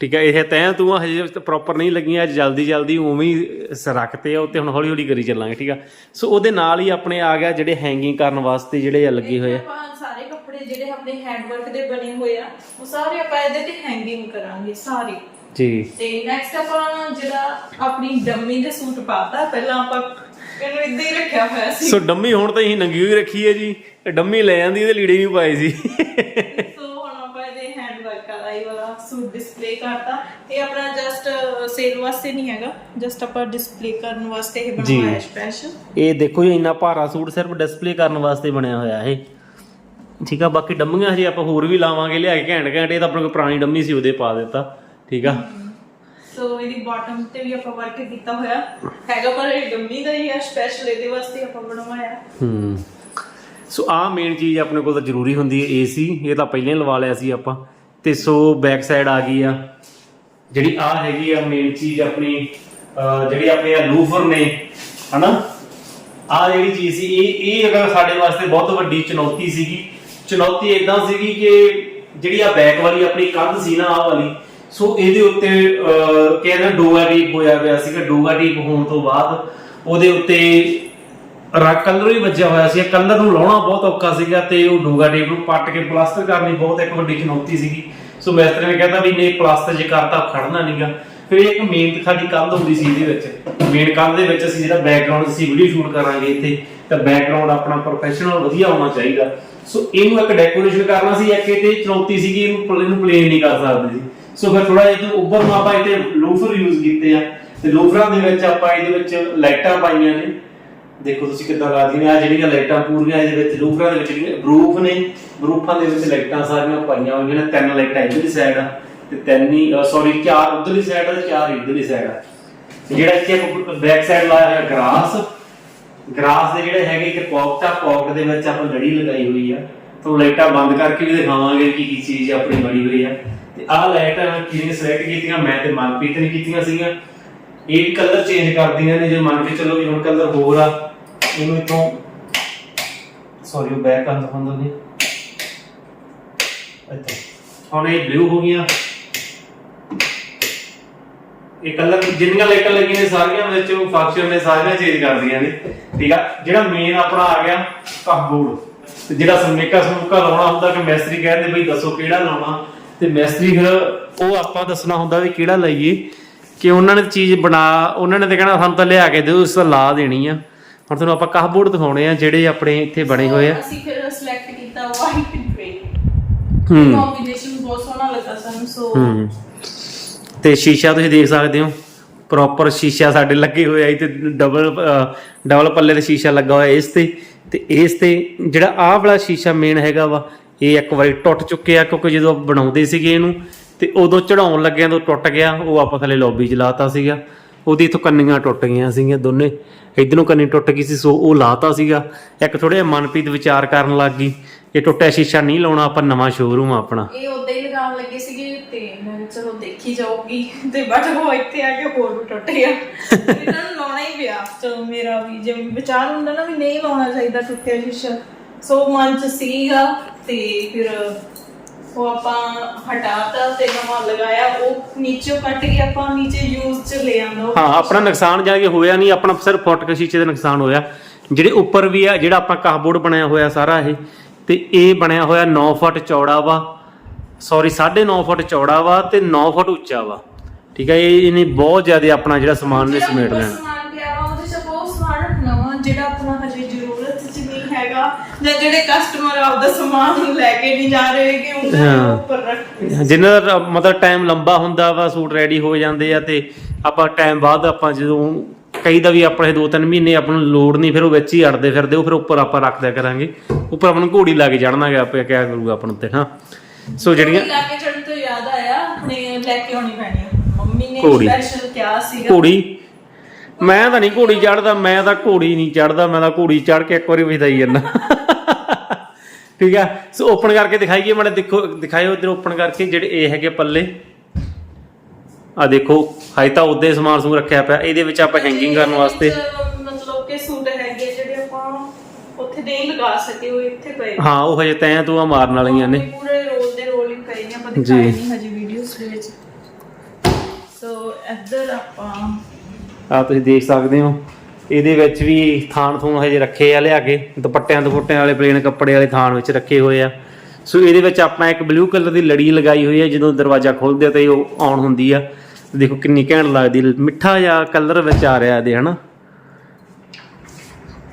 ਠੀਕ ਹੈ ਇਹ ਤੈਂ ਤੂੰ ਹਜੇ ਪ੍ਰੋਪਰ ਨਹੀਂ ਲੱਗੀਆਂ ਅੱਜ ਜਲਦੀ ਜਲਦੀ ਉਵੇਂ ਹੀ ਸ- ਰੱਖਤੇ ਆ ਉੱਤੇ ਹੁਣ ਹੌਲੀ ਹੌਲੀ ਕਰੀ ਚੱਲਾਂਗੇ ਠੀਕ ਆ? ਸੋ ਉਹਦੇ ਨਾਲ ਹੀ ਆਪਣੇ ਆ ਗਿਆ ਜਿਹੜੇ ਹੈਂਗਿੰਗ ਕਰਨ ਵਾਸਤੇ ਜਿਹੜੇ ਆ ਲੱਗੇ ਹੋਏ ਆ। ਆਪਾਂ ਸਾਰੇ ਕੱਪੜੇ ਜਿਹੜੇ ਆਪਣੇ ਹੈਂਡਵਰਕ ਦੇ ਬਣੇ ਹੋਏ ਆ ਉਹ ਸਾਰੇ ਆਪਾਂ ਇਹਦੇ ਤੇ ਹੈਂਗਿੰਗ ਕਰਾਂਗੇ ਸਾਰੇ। ਜੀ। ਤੇ ਨੈਕਸਟ ਆਪਾਂ ਜਿਹੜਾ ਆਪਣੀ ਡੰਮੀ ਦੇ ਸੂਟ ਪਾਤਾ ਪਹਿਲਾਂ ਆਪਾਂ ਇਹਨੂੰ ਇੱਦਾਂ ਹੀ ਰੱਖਿਆ ਹੋਇਆ ਸੀ। ਸੋ ਡੰਮੀ ਹੁਣ ਤਾਂ ਅਸੀਂ ਨੰਗੀ ਹੋਈ ਰੱਖੀ ਹੈ ਜੀ। ਇਹ ਡੰਮੀ ਲੈ ਜਾਂਦੀ ਇਹਦੇ ਲੀੜੇ ਨਹੀਂ ਪਾਏ ਸੀ। ਸੋ ਹੁਣ ਆਪਾਂ ਇਹਦੇ ਹੈਂਡਵਰਕ ਵਾਲਾ ਇਹ ਵਾਲਾ ਸੂਟ ਡਿਸਪਲੇ ਕਰਤਾ। ਇਹ ਆਪਣਾ ਜਸਟ ਸੇਲ ਵਾਸਤੇ ਨਹੀਂ ਹੈਗਾ ਜਸਟ ਆਪਾਂ ਡਿਸਪਲੇ ਕਰਨ ਵਾਸਤੇ ਇਹ। ਬਣਵਾਇਆ ਸਪੈਸ਼ਲ ਇਹ ਦੇਖੋ ਜੀ ਇੰਨਾ ਭਾਰਾ ਸੂਟ ਸਿਰਫ ਡਿਸਪਲੇ ਕਰਨ ਵਾਸਤੇ ਬਣਿਆ ਹੋਇਆ ਇਹ। ਠੀਕ ਆ ਬਾਕੀ ਡੰਮੀਆਂ ਹਜੇ ਆਪਾਂ ਹੋਰ ਵੀ ਲਾਵਾਂਗੇ ਲਿਆ ਕੇ ਘੈਂਟ ਘੈਂਟ ਇਹ ਤਾਂ ਆਪਣੇ ਕੋਲ ਪੁਰਾਣੀ ਡੰਮੀ ਸੀ ਉਹਦੇ ਪਾ ਦਿੱਤਾ ਠੀਕ ਆ। ਸੋ ਇਹਦੀ ਬਾਟਮ ਤੇ ਵੀ ਆਪਾਂ ਵਰਕ ਕੀਤਾ ਹੋਇਆ। ਹੈਗਾ ਪਰ ਇਹ ਡੰਮੀ ਦਾ ਹੀ ਹੈ ਸਪੈਸ਼ਲ ਇਹਦੇ ਵਾਸਤੇ ਆਪਾਂ ਬਣਵਾਇਆ। ਹੂੰ। ਸੋ ਆਹ ਮੇਨ ਚੀਜ਼ ਆਪਣੇ ਕੋਲ ਤਾਂ ਜ਼ਰੂਰੀ ਹੁੰਦੀ ਹੈ ਏਸੀ ਇਹ ਤਾਂ ਪਹਿਲਾਂ ਹੀ ਲਵਾ ਲਿਆ ਸੀ ਆਪਾਂ। ਤੇ ਸੋ ਬੈਕ ਸਾਈਡ ਆ ਗਈ ਆ। ਜਿਹੜੀ ਆ ਹੈਗੀ ਆ ਮੇਨ ਚੀਜ਼ ਆਪਣੀ ਜਿਹੜੀ ਆਪਣੇ ਆ ਲੂਫਰ ਨੇ ਹਨਾ? ਆ ਜਿਹੜੀ ਚੀਜ਼ ਸੀ ਇਹ ਇਹ ਅਗਰ ਸਾਡੇ ਵਾਸਤੇ ਬਹੁਤ ਵੱਡੀ ਚੁਣੌਤੀ ਸੀਗੀ ਚੁਣੌਤੀ ਇਦਾਂ ਸੀਗੀ ਕਿ ਜਿਹੜੀ ਆ ਬੈਕ ਵਾਲੀ ਆਪਣੀ ਕੰਧ ਸੀ ਨਾ ਆ ਵਾਲੀ ਸੋ ਇਹਦੇ ਉੱਤੇ ਅਹ, ਡੋਗਾ ਟੀਪ ਹੋਇਆ ਗਿਆ ਸੀਗਾ ਡੋਗਾ ਟੀਪ ਹੋਣ ਤੋਂ ਬਾਅਦ ਉਹਦੇ ਉੱਤੇ ਰੰਗ ਕਲਰ ਵੀ ਵੱਜਿਆ ਹੋਇਆ ਸੀ। ਕਲਰ ਨੂੰ ਲਾਉਣਾ ਬਹੁਤ ਔਖਾ ਸੀਗਾ ਤੇ ਉਹ ਡੋਗਾ ਟੇਪ ਨੂੰ ਪੱਟ ਕੇ ਪਲਾਸਟਰ ਕਰਨੀ ਬਹੁਤ ਇੱਕ ਵੱਡੀ ਚੁਣੌਤੀ ਸੀਗੀ। ਸੋ ਮਿਸਤਰੀ ਨੇ ਕਹਿੰਦਾ ਵੀ ਨਹੀਂ ਪਲਾਸਟਰ ਜੇ ਕਰਤਾ ਖੜਨਾ ਨਹੀਂਗਾ ਫਿਰ ਇੱਕ ਮੇਨ ਸਾਡੀ ਕੰਧ ਹੁੰਦੀ ਸੀ ਇਹਦੇ ਵਿੱਚ। ਮੇਨ ਕੰਧ ਦੇ ਵਿੱਚ ਅਸੀਂ ਜਿਹੜਾ ਬੈਕਗ੍ਰਾਉਂਡ ਅਸੀਂ ਵੀਡੀਓ ਸ਼ੂਟ ਕਰਾਂਗੇ ਇੱਥੇ ਤਾਂ ਬੈਕਗ੍ਰਾਉਂਡ ਆਪਣਾ ਪ੍ਰੋਫੈਸ਼ਨਲ ਵਧੀਆ ਹੋਣਾ ਚਾਹੀਦਾ। ਸੋ ਇਹਨੂੰ ਇੱਕ ਡੈਕੋਰੇਸ਼ਨ ਕਰਨਾ ਸੀ, ਇੱਕ ਇਹ ਤੇ ਚੁਣੌਤੀ ਸੀਗੀ, ਇਹਨੂੰ ਇਹਨੂੰ ਪਲੇਨ ਨਹੀਂ ਕਰ ਸਕਦੇ ਸੀ ਸੋ ਫਿਰ ਥੋੜਾ ਜਿਹਾ ਉੱਪਰ ਨੂੰ ਆਪਾਂ ਇੱਥੇ ਲੂਫਰ ਯੂਜ਼ ਕੀਤੇ ਆ, ਤੇ ਲੂਫਰਾਂ ਦੇ ਵਿੱਚ ਆਪਾਂ ਇਹਦੇ ਵਿੱਚ ਲਾਈਟਾਂ ਪਾਈਆਂ ਨੇ। ਦੇਖੋ ਤੁਸੀਂ ਕਿੱਦਾਂ ਲੱਗਦੀਆਂ ਨੇ ਆ ਜਿਹੜੀਆਂ ਲਾਈਟਾਂ ਪੂਰੀਆਂ, ਇਹਦੇ ਵਿੱਚ ਰੂਫਰਾਂ ਦੇ ਵਿੱਚ ਜਿਹੜੀਆਂ ਬਰੂਫ ਨੇ ਬਰੂਫਾਂ ਦੇ ਵਿੱਚ ਲਾਈਟਾਂ ਸਾਰੀਆਂ ਪਾਈਆਂ ਹੋਈਆਂ ਨੇ, ਤਿੰਨ ਲਾਈਟਾਂ ਇੱਧਰਲੀ ਸਾਈਡ ਆ, ਤੇ ਤਿੰਨ ਹੀ ਸੌਰੀ ਚਾਰ ਉਧਰਲੀ ਸਾਈਡ ਆ ਤੇ ਚਾਰ ਇੱਧਰਲੀ ਸਾਈਡ ਆ। ਜਿਹੜਾ ਇੱਥੇ ਬੈਕ ਸਾਈਡ ਲਾਇਆ ਹੋਇਆ ਗ੍ਰਾਸ ਗ੍ਰਾਸ ਦੇ ਜਿਹੜੇ ਹੈਗੇ, ਇੱਕ ਪੌਕਟ ਆ ਪੌਕਟ ਦੇ ਵਿੱਚ ਆਪਾਂ ਲੜੀ ਲਗਾਈ ਹੋਈ ਆ। ਤੁਹਾਨੂੰ ਲਾਈਟਾਂ ਬੰਦ ਕਰਕੇ ਵੀ ਦਿਖਾਵਾਂਗੇ ਕਿ ਕੀ ਚੀਜ਼ ਆਪਣੀ ਬਣੀ ਹੋਈ ਆ। ਤੇ ਆਹ ਲਾਈਟਾਂ ਕਿਹਨੇ ਸਿਲੈਕਟ ਕੀਤੀਆਂ, ਮੈਂ ਤੇ ਮਨਪ੍ਰੀਤ ਨੇ ਕੀਤੀਆਂ ਸੀਗੀਆਂ। ਇਹ ਕਲਰ ਚੇਂਜ ਕਰਦੀਆਂ ਨੇ, ਜੇ ਮੰਨ ਕੇ ਚੱਲੋ ਵੀ ਹੁਣ ਕਲਰ ਹੋਰ ਆ, ਇਹਨੂੰ ਇਥੋਂ ਸੌਰੀ ਉਹ ਬੈਕ ਅੰਦਰ ਹੁੰਦਾ ਨਹੀਂ। ਇੱਥੇ। ਹੁਣ ਇਹ ਬਲੂ ਹੋ ਗਈਆਂ। ਇਹ ਕਲਰ ਜਿੰਨੀਆਂ ਲਾਈਟਾਂ ਲੱਗੀਆਂ ਨੇ ਸਾਰੀਆਂ ਵਿੱਚ ਫੰਕਸ਼ਨ ਨੇ ਸਾਰੀਆਂ ਚੇਂਜ ਕਰਦੀਆਂ ਨੇ। ਠੀਕ ਆ? ਜਿਹੜਾ ਮੇਨ ਆਪਣਾ ਆ ਗਿਆ ਕਪਬੋਰਡ ਤੇ ਜਿਹੜਾ ਸਮੇਕਾ ਸਮੂਕਾ ਲਾਉਣਾ ਹੁੰਦਾ ਕਿ ਮੈਸਤਰੀ ਕਹਿੰਦੇ ਬਈ ਦੱਸੋ ਕਿਹੜਾ ਲਾਉਣਾ? ਤੇ ਮੈਸਤਰੀ ਫਿਰ ਉਹ ਆਪਾਂ ਦੱਸਣਾ ਹੁੰਦਾ ਵੀ ਕਿਹੜਾ ਲਈਏ ਕਿ ਉਹਨਾਂ ਨੇ ਚੀਜ਼ ਬਣਾ ਉਹਨਾਂ ਨੇ ਤੇ ਕਹਿਣਾ ਸਾਨੂੰ ਤਾਂ ਲਿਆ ਕੇ ਦਿਓ ਇਸ ਤਾਂ ਲਾ ਦੇਣੀ ਆ। ਹੁਣ ਤੁਹਾਨੂੰ ਆਪਾਂ ਕਪਬੋਰਡ ਦਿਖਾਉਣੇ ਆ ਜਿਹੜੇ ਆਪਣੇ ਇੱਥੇ ਬਣੇ ਹੋਏ ਆ। ਅਸੀਂ ਫਿਰ ਸਿਲੈਕਟ ਕੀਤਾ ਵਾਈਟ ਗ੍ਰੇ ਹੂੰ। ਕੰਬੀਨੇਸ਼ਨ ਬਹੁਤ ਸੋਹਣਾ ਲੱਗਾ ਸਾਨੂੰ ਸੋ ਹੂੰ। ਤੇ ਸ਼ੀਸ਼ਾ ਤੁਸੀਂ ਦੇਖ ਸਕਦੇ ਹੋ ਪ੍ਰੋਪਰ ਸ਼ੀਸ਼ਾ ਸਾਡੇ ਲੱਗੇ ਹੋਏ ਆ ਤੇ ਡਬਲ ਡਬਲ ਪੱਲੇ ਦਾ ਸ਼ੀਸ਼ਾ ਲੱਗਾ ਹੋਇਆ ਇਸ ਤੇ ਤੇ ਇਸ ਤੇ ਜਿਹੜਾ ਆਹ ਵਾਲਾ ਸ਼ੀਸ਼ਾ ਮੇਨ ਹੈਗਾ ਵਾ, ਇਹ ਇੱਕ ਵਾਰੀ ਟੁੱਟ ਚੁੱਕਿਆ ਕਿਉਂਕਿ ਜਦੋਂ ਆਪਾਂ ਬਣਾਉਂਦੇ ਸੀਗੇ ਇਹਨੂੰ, ਤੇ ਉਦੋਂ ਚੜਾਉਣ ਲੱਗਿਆਂ ਤੋਂ ਟੁੱਟ ਗਿਆ, ਉਹ ਆਪਾਂ ਥੱਲੇ ਲੌਬੀ 'ਚ ਲਾਤਾ ਸੀਗਾ, ਉਹਦੀ ਇਥੋਂ ਕੰਨੀਆਂ ਟੁੱਟ ਗਈਆਂ ਸੀਗੀਆਂ ਦੋਨੇ, ਇਧਰੋਂ ਕੰਨੀ ਟੁੱਟ ਗਈ ਸੀ, ਸੋ ਉਹ ਲਾਤਾ ਸੀਗਾ, ਇੱਕ ਥੋੜਾ ਜਿਹਾ ਮਨਪ੍ਰੀਤ ਵਿਚਾਰ ਕਰਨ ਲੱਗ ਗਈ, ਇਹ ਟੁੱਟਿਆ ਸ਼ੀਸ਼ਾ ਨਹੀਂ ਲਾਉਣਾ, ਆਪਾਂ ਨਵਾਂ ਸ਼ੋਰੂਮ ਆਪਣਾ। ਇਹ ਉਦਾਂ ਹੀ ਲਗਾਉਣ ਲੱਗੇ ਸੀਗੇ ਦੇਖੀ ਜਾਊਗੀ ਤੇ ਬਟ ਉਹ ਇੱਥੇ ਆ ਕੇ ਹੋਰ ਵੀ ਟੁੱਟ ਗਿਆ। ਇਹਨਾਂ ਨੂੰ ਲਾਉਣਾ ਹੀ ਪਿਆ। ਚਲੋ ਮੇਰਾ ਵੀ ਜੇ ਵਿਚਾਰ ਹੁੰਦਾ ਨਾ ਵੀ ਨਹੀਂ ਲਾਉਣਾ ਚਾਹੀਦਾ ਟੁੱਟਿਆ ਸ਼ੀਸ਼ਾ। ਸੋ ਮਨ ਚ ਸੀਗਾ ਤੇ ਫਿਰ ਉਹ ਆਪਾਂ ਹਟਾਤਾ ਤੇ ਨਵਾਂ ਲਗਾਇਆ। ਉਹ ਨੀਚੇ ਕੱਟ ਕੇ ਆਪਾਂ ਨੀਚੇ ਯੂਜ਼ ਚ ਲੈ ਆਂਦਾ ਹਾਂ ਆਪਣਾ ਨੁਕਸਾਨ ਜਾ ਕੇ ਹੋਇਆ ਨਹੀਂ। ਆਪਣਾ ਸਿਰਫ ਫੁੱਟ ਕੇ ਸ਼ੀਸ਼ੇ ਦਾ ਨੁਕਸਾਨ ਹੋਇਆ। ਜਿਹੜੇ ਉੱਪਰ ਵੀ ਆ ਜਿਹੜਾ ਆਪਾਂ ਕਾਹਬੋਰਡ ਬਣਿਆ ਹੋਇਆ ਸਾਰਾ ਇਹ ਤੇ ਇਹ ਬਣਿਆ ਹੋਇਆ 9 ਫੁੱਟ ਚੌੜਾ ਵਾ। ਸੌਰੀ 9.5 ਫੁੱਟ ਚੌੜਾ ਵਾ ਤੇ 9 ਫੁੱਟ ਉੱਚਾ ਵਾ। ਠੀਕ ਹੈ ਇਹ ਇਹਨੇ ਬਹੁਤ ਜ਼ਿਆਦਾ ਆਪਣਾ ਜਿਹੜਾ ਸਮਾਨ ਨੇ ਸਮੇਟ ਲੈਣਾ। ਸਮਾਨ ਪਿਆ ਵਾ ਉਹਦੇ ਚ ਬਹੁਤ ਸਮਾਨ ਰੱਖਣਾ ਵਾ ਜਿਹੜਾ ਆਪਣਾ ਹਜੇ ਜ਼ਰੂਰਤ ਚ ਨਹੀਂ ਹੈਗਾ ਜਾਂ ਜਿਹੜੇ ਕਸਟਮਰ ਆਪਦਾ ਸਮਾਨ ਲੈ ਕੇ ਨਹੀਂ ਜਾ ਰਹੇ ਕਿ ਉਹਨਾਂ ਹਾਂ। ਨੂੰ ਉੱਪਰ ਰੱਖ ਜਿੰਨਾ ਦਾ ਮਤਲਬ ਟਾਈਮ ਲੰਬਾ ਹੁੰਦਾ ਵਾ ਸੂਟ ਰੈਡੀ ਹੋ ਜਾਂਦੇ ਆ ਤੇ ਆਪਾਂ ਟਾਈਮ ਬਾਅਦ ਆਪਾਂ ਜਦੋਂ ਕਈ ਦਾ ਵੀ ਆਪਣੇ 2-3 ਮਹੀਨੇ ਆਪਾਂ ਨੂੰ ਲੋੜ ਨਹੀਂ ਫਿਰ ਉਹ ਵਿੱਚ ਹੀ ਅੜਦੇ ਫਿਰਦੇ ਉਹ ਫਿਰ ਉੱਪਰ ਆਪਾਂ ਰੱਖ ਦਿਆ ਕਰਾਂਗੇ। ਉੱਪਰ ਆਪਾਂ ਨੂੰ ਘੋੜੀ ਲਾ ਕੇ ਚੜਨਾਗਾ ਆਪੇ ਕਿਆ ਕਰੂਗਾ ਆਪਾਂ ਨੂੰ ਤੇ ਹਾਂ। ਸੋ ਜਿਹੜੀਆਂ ਲਾ ਕੇ ਚੜਨ ਤੋਂ ਯਾਦ ਆਇਆ ਆਪਣੇ ਲੈ ਕੇ ਆਉਣੀ ਪੈਣੀ ਆ। ਮੰਮੀ ਨੇ ਘੋੜੀ। ਸਪੈਸ਼ਲ ਕਿਹਾ ਸੀਗਾ। ਘੋੜੀ? ਮੈਂ ਤਾਂ ਨਹੀਂ ਘੋੜੀ ਚੜਦਾ ਮੈਂ ਤਾਂ ਘੋੜੀ ਨਹੀਂ ਚੜਦਾ ਮੈਂ ਤਾਂ ਘੋੜੀ ਚੜ ਕੇ ਇੱਕ ਵਾਰੀ ਵਜਾਈ ਜਾਂਦਾ। ਠੀਕ ਆ? ਸੋ ਓਪਨ ਕਰਕੇ ਦਿਖਾਈਏ ਮਾੜੇ ਦੇਖੋ ਦਿਖਾਇਓ ਇਧਰ ਓਪਨ ਕਰਕੇ ਜਿਹੜੇ ਇਹ ਹੈਗੇ ਪੱਲੇ। ਆ ਦੇਖੋ ਹਜੇ ਤਾਂ ਉਦੇ ਸਮਾਨ ਸਮੂਹ ਰੱਖਿਆ ਪਿਆ ਇਹਦੇ ਵਿੱਚ ਆਪਾਂ ਹੈਂਗਿੰਗ ਕਰਨ ਵਾਸਤੇ। ਇਹਦੇ ਵਿੱਚ ਮਤਲਬ ਕਿ ਸੂਟ ਹੈਗੇ ਜਿਹੜੇ ਆਪਾਂ ਉੱਥੇ ਨਹੀਂ ਲਗਾ ਸਕੇ ਉਹ ਇੱਥੇ ਪਏ। ਹਾਂ ਉਹ ਹਜੇ ਤੈਂ ਤੂੰ ਆ ਮਾਰਨ ਵਾਲੀਆਂ ਨੇ ਉਹ ਪੂਰੇ ਰੋਲ ਦੇ ਰੋਲ ਹੀ ਨਹੀਂ ਹਜੇ ਵੀਡੀਓਜ਼ ਦੇ ਵਿੱਚ। ਸੋ ਇੱਧਰ ਆਪਾਂ ਆ ਤੁਸੀਂ ਦੇਖ ਸਕਦੇ ਹੋ। ਇਹਦੇ ਵਿੱਚ ਵੀ ਥਾਨ ਥੂਨ ਹਜੇ ਰੱਖੇ ਆ ਲਿਆ ਕੇ। ਦੁਪੱਟਿਆਂ ਦੁਪੱਟਿਆਂ ਵਾਲੇ ਪਲੇਨ ਕੱਪੜੇ ਵਾਲੇ ਥਾਨ ਵਿੱਚ ਰੱਖੇ ਹੋਏ ਆ। ਸੋ ਇਹਦੇ ਵਿੱਚ ਆਪਾਂ ਇੱਕ ਬਲੂ ਕਲਰ ਦੀ ਲੜੀ ਲਗਾਈ ਹੋਈ ਹੈ ਜਦੋਂ ਦਰਵਾਜ਼ਾ ਖੋਲਦੇ ਤਾਂ ਇਹ ਉਹ ਆਨ ਹੁੰਦੀ ਆ। ਦੇਖੋ ਕਿੰਨੀ ਘੈਂਟ ਲੱਗਦੀ ਮਿੱਠਾ ਜਿਹਾ ਕਲਰ ਵਿੱਚ ਆ ਰਿਹਾ ਇਹਦੇ ਹਨਾ?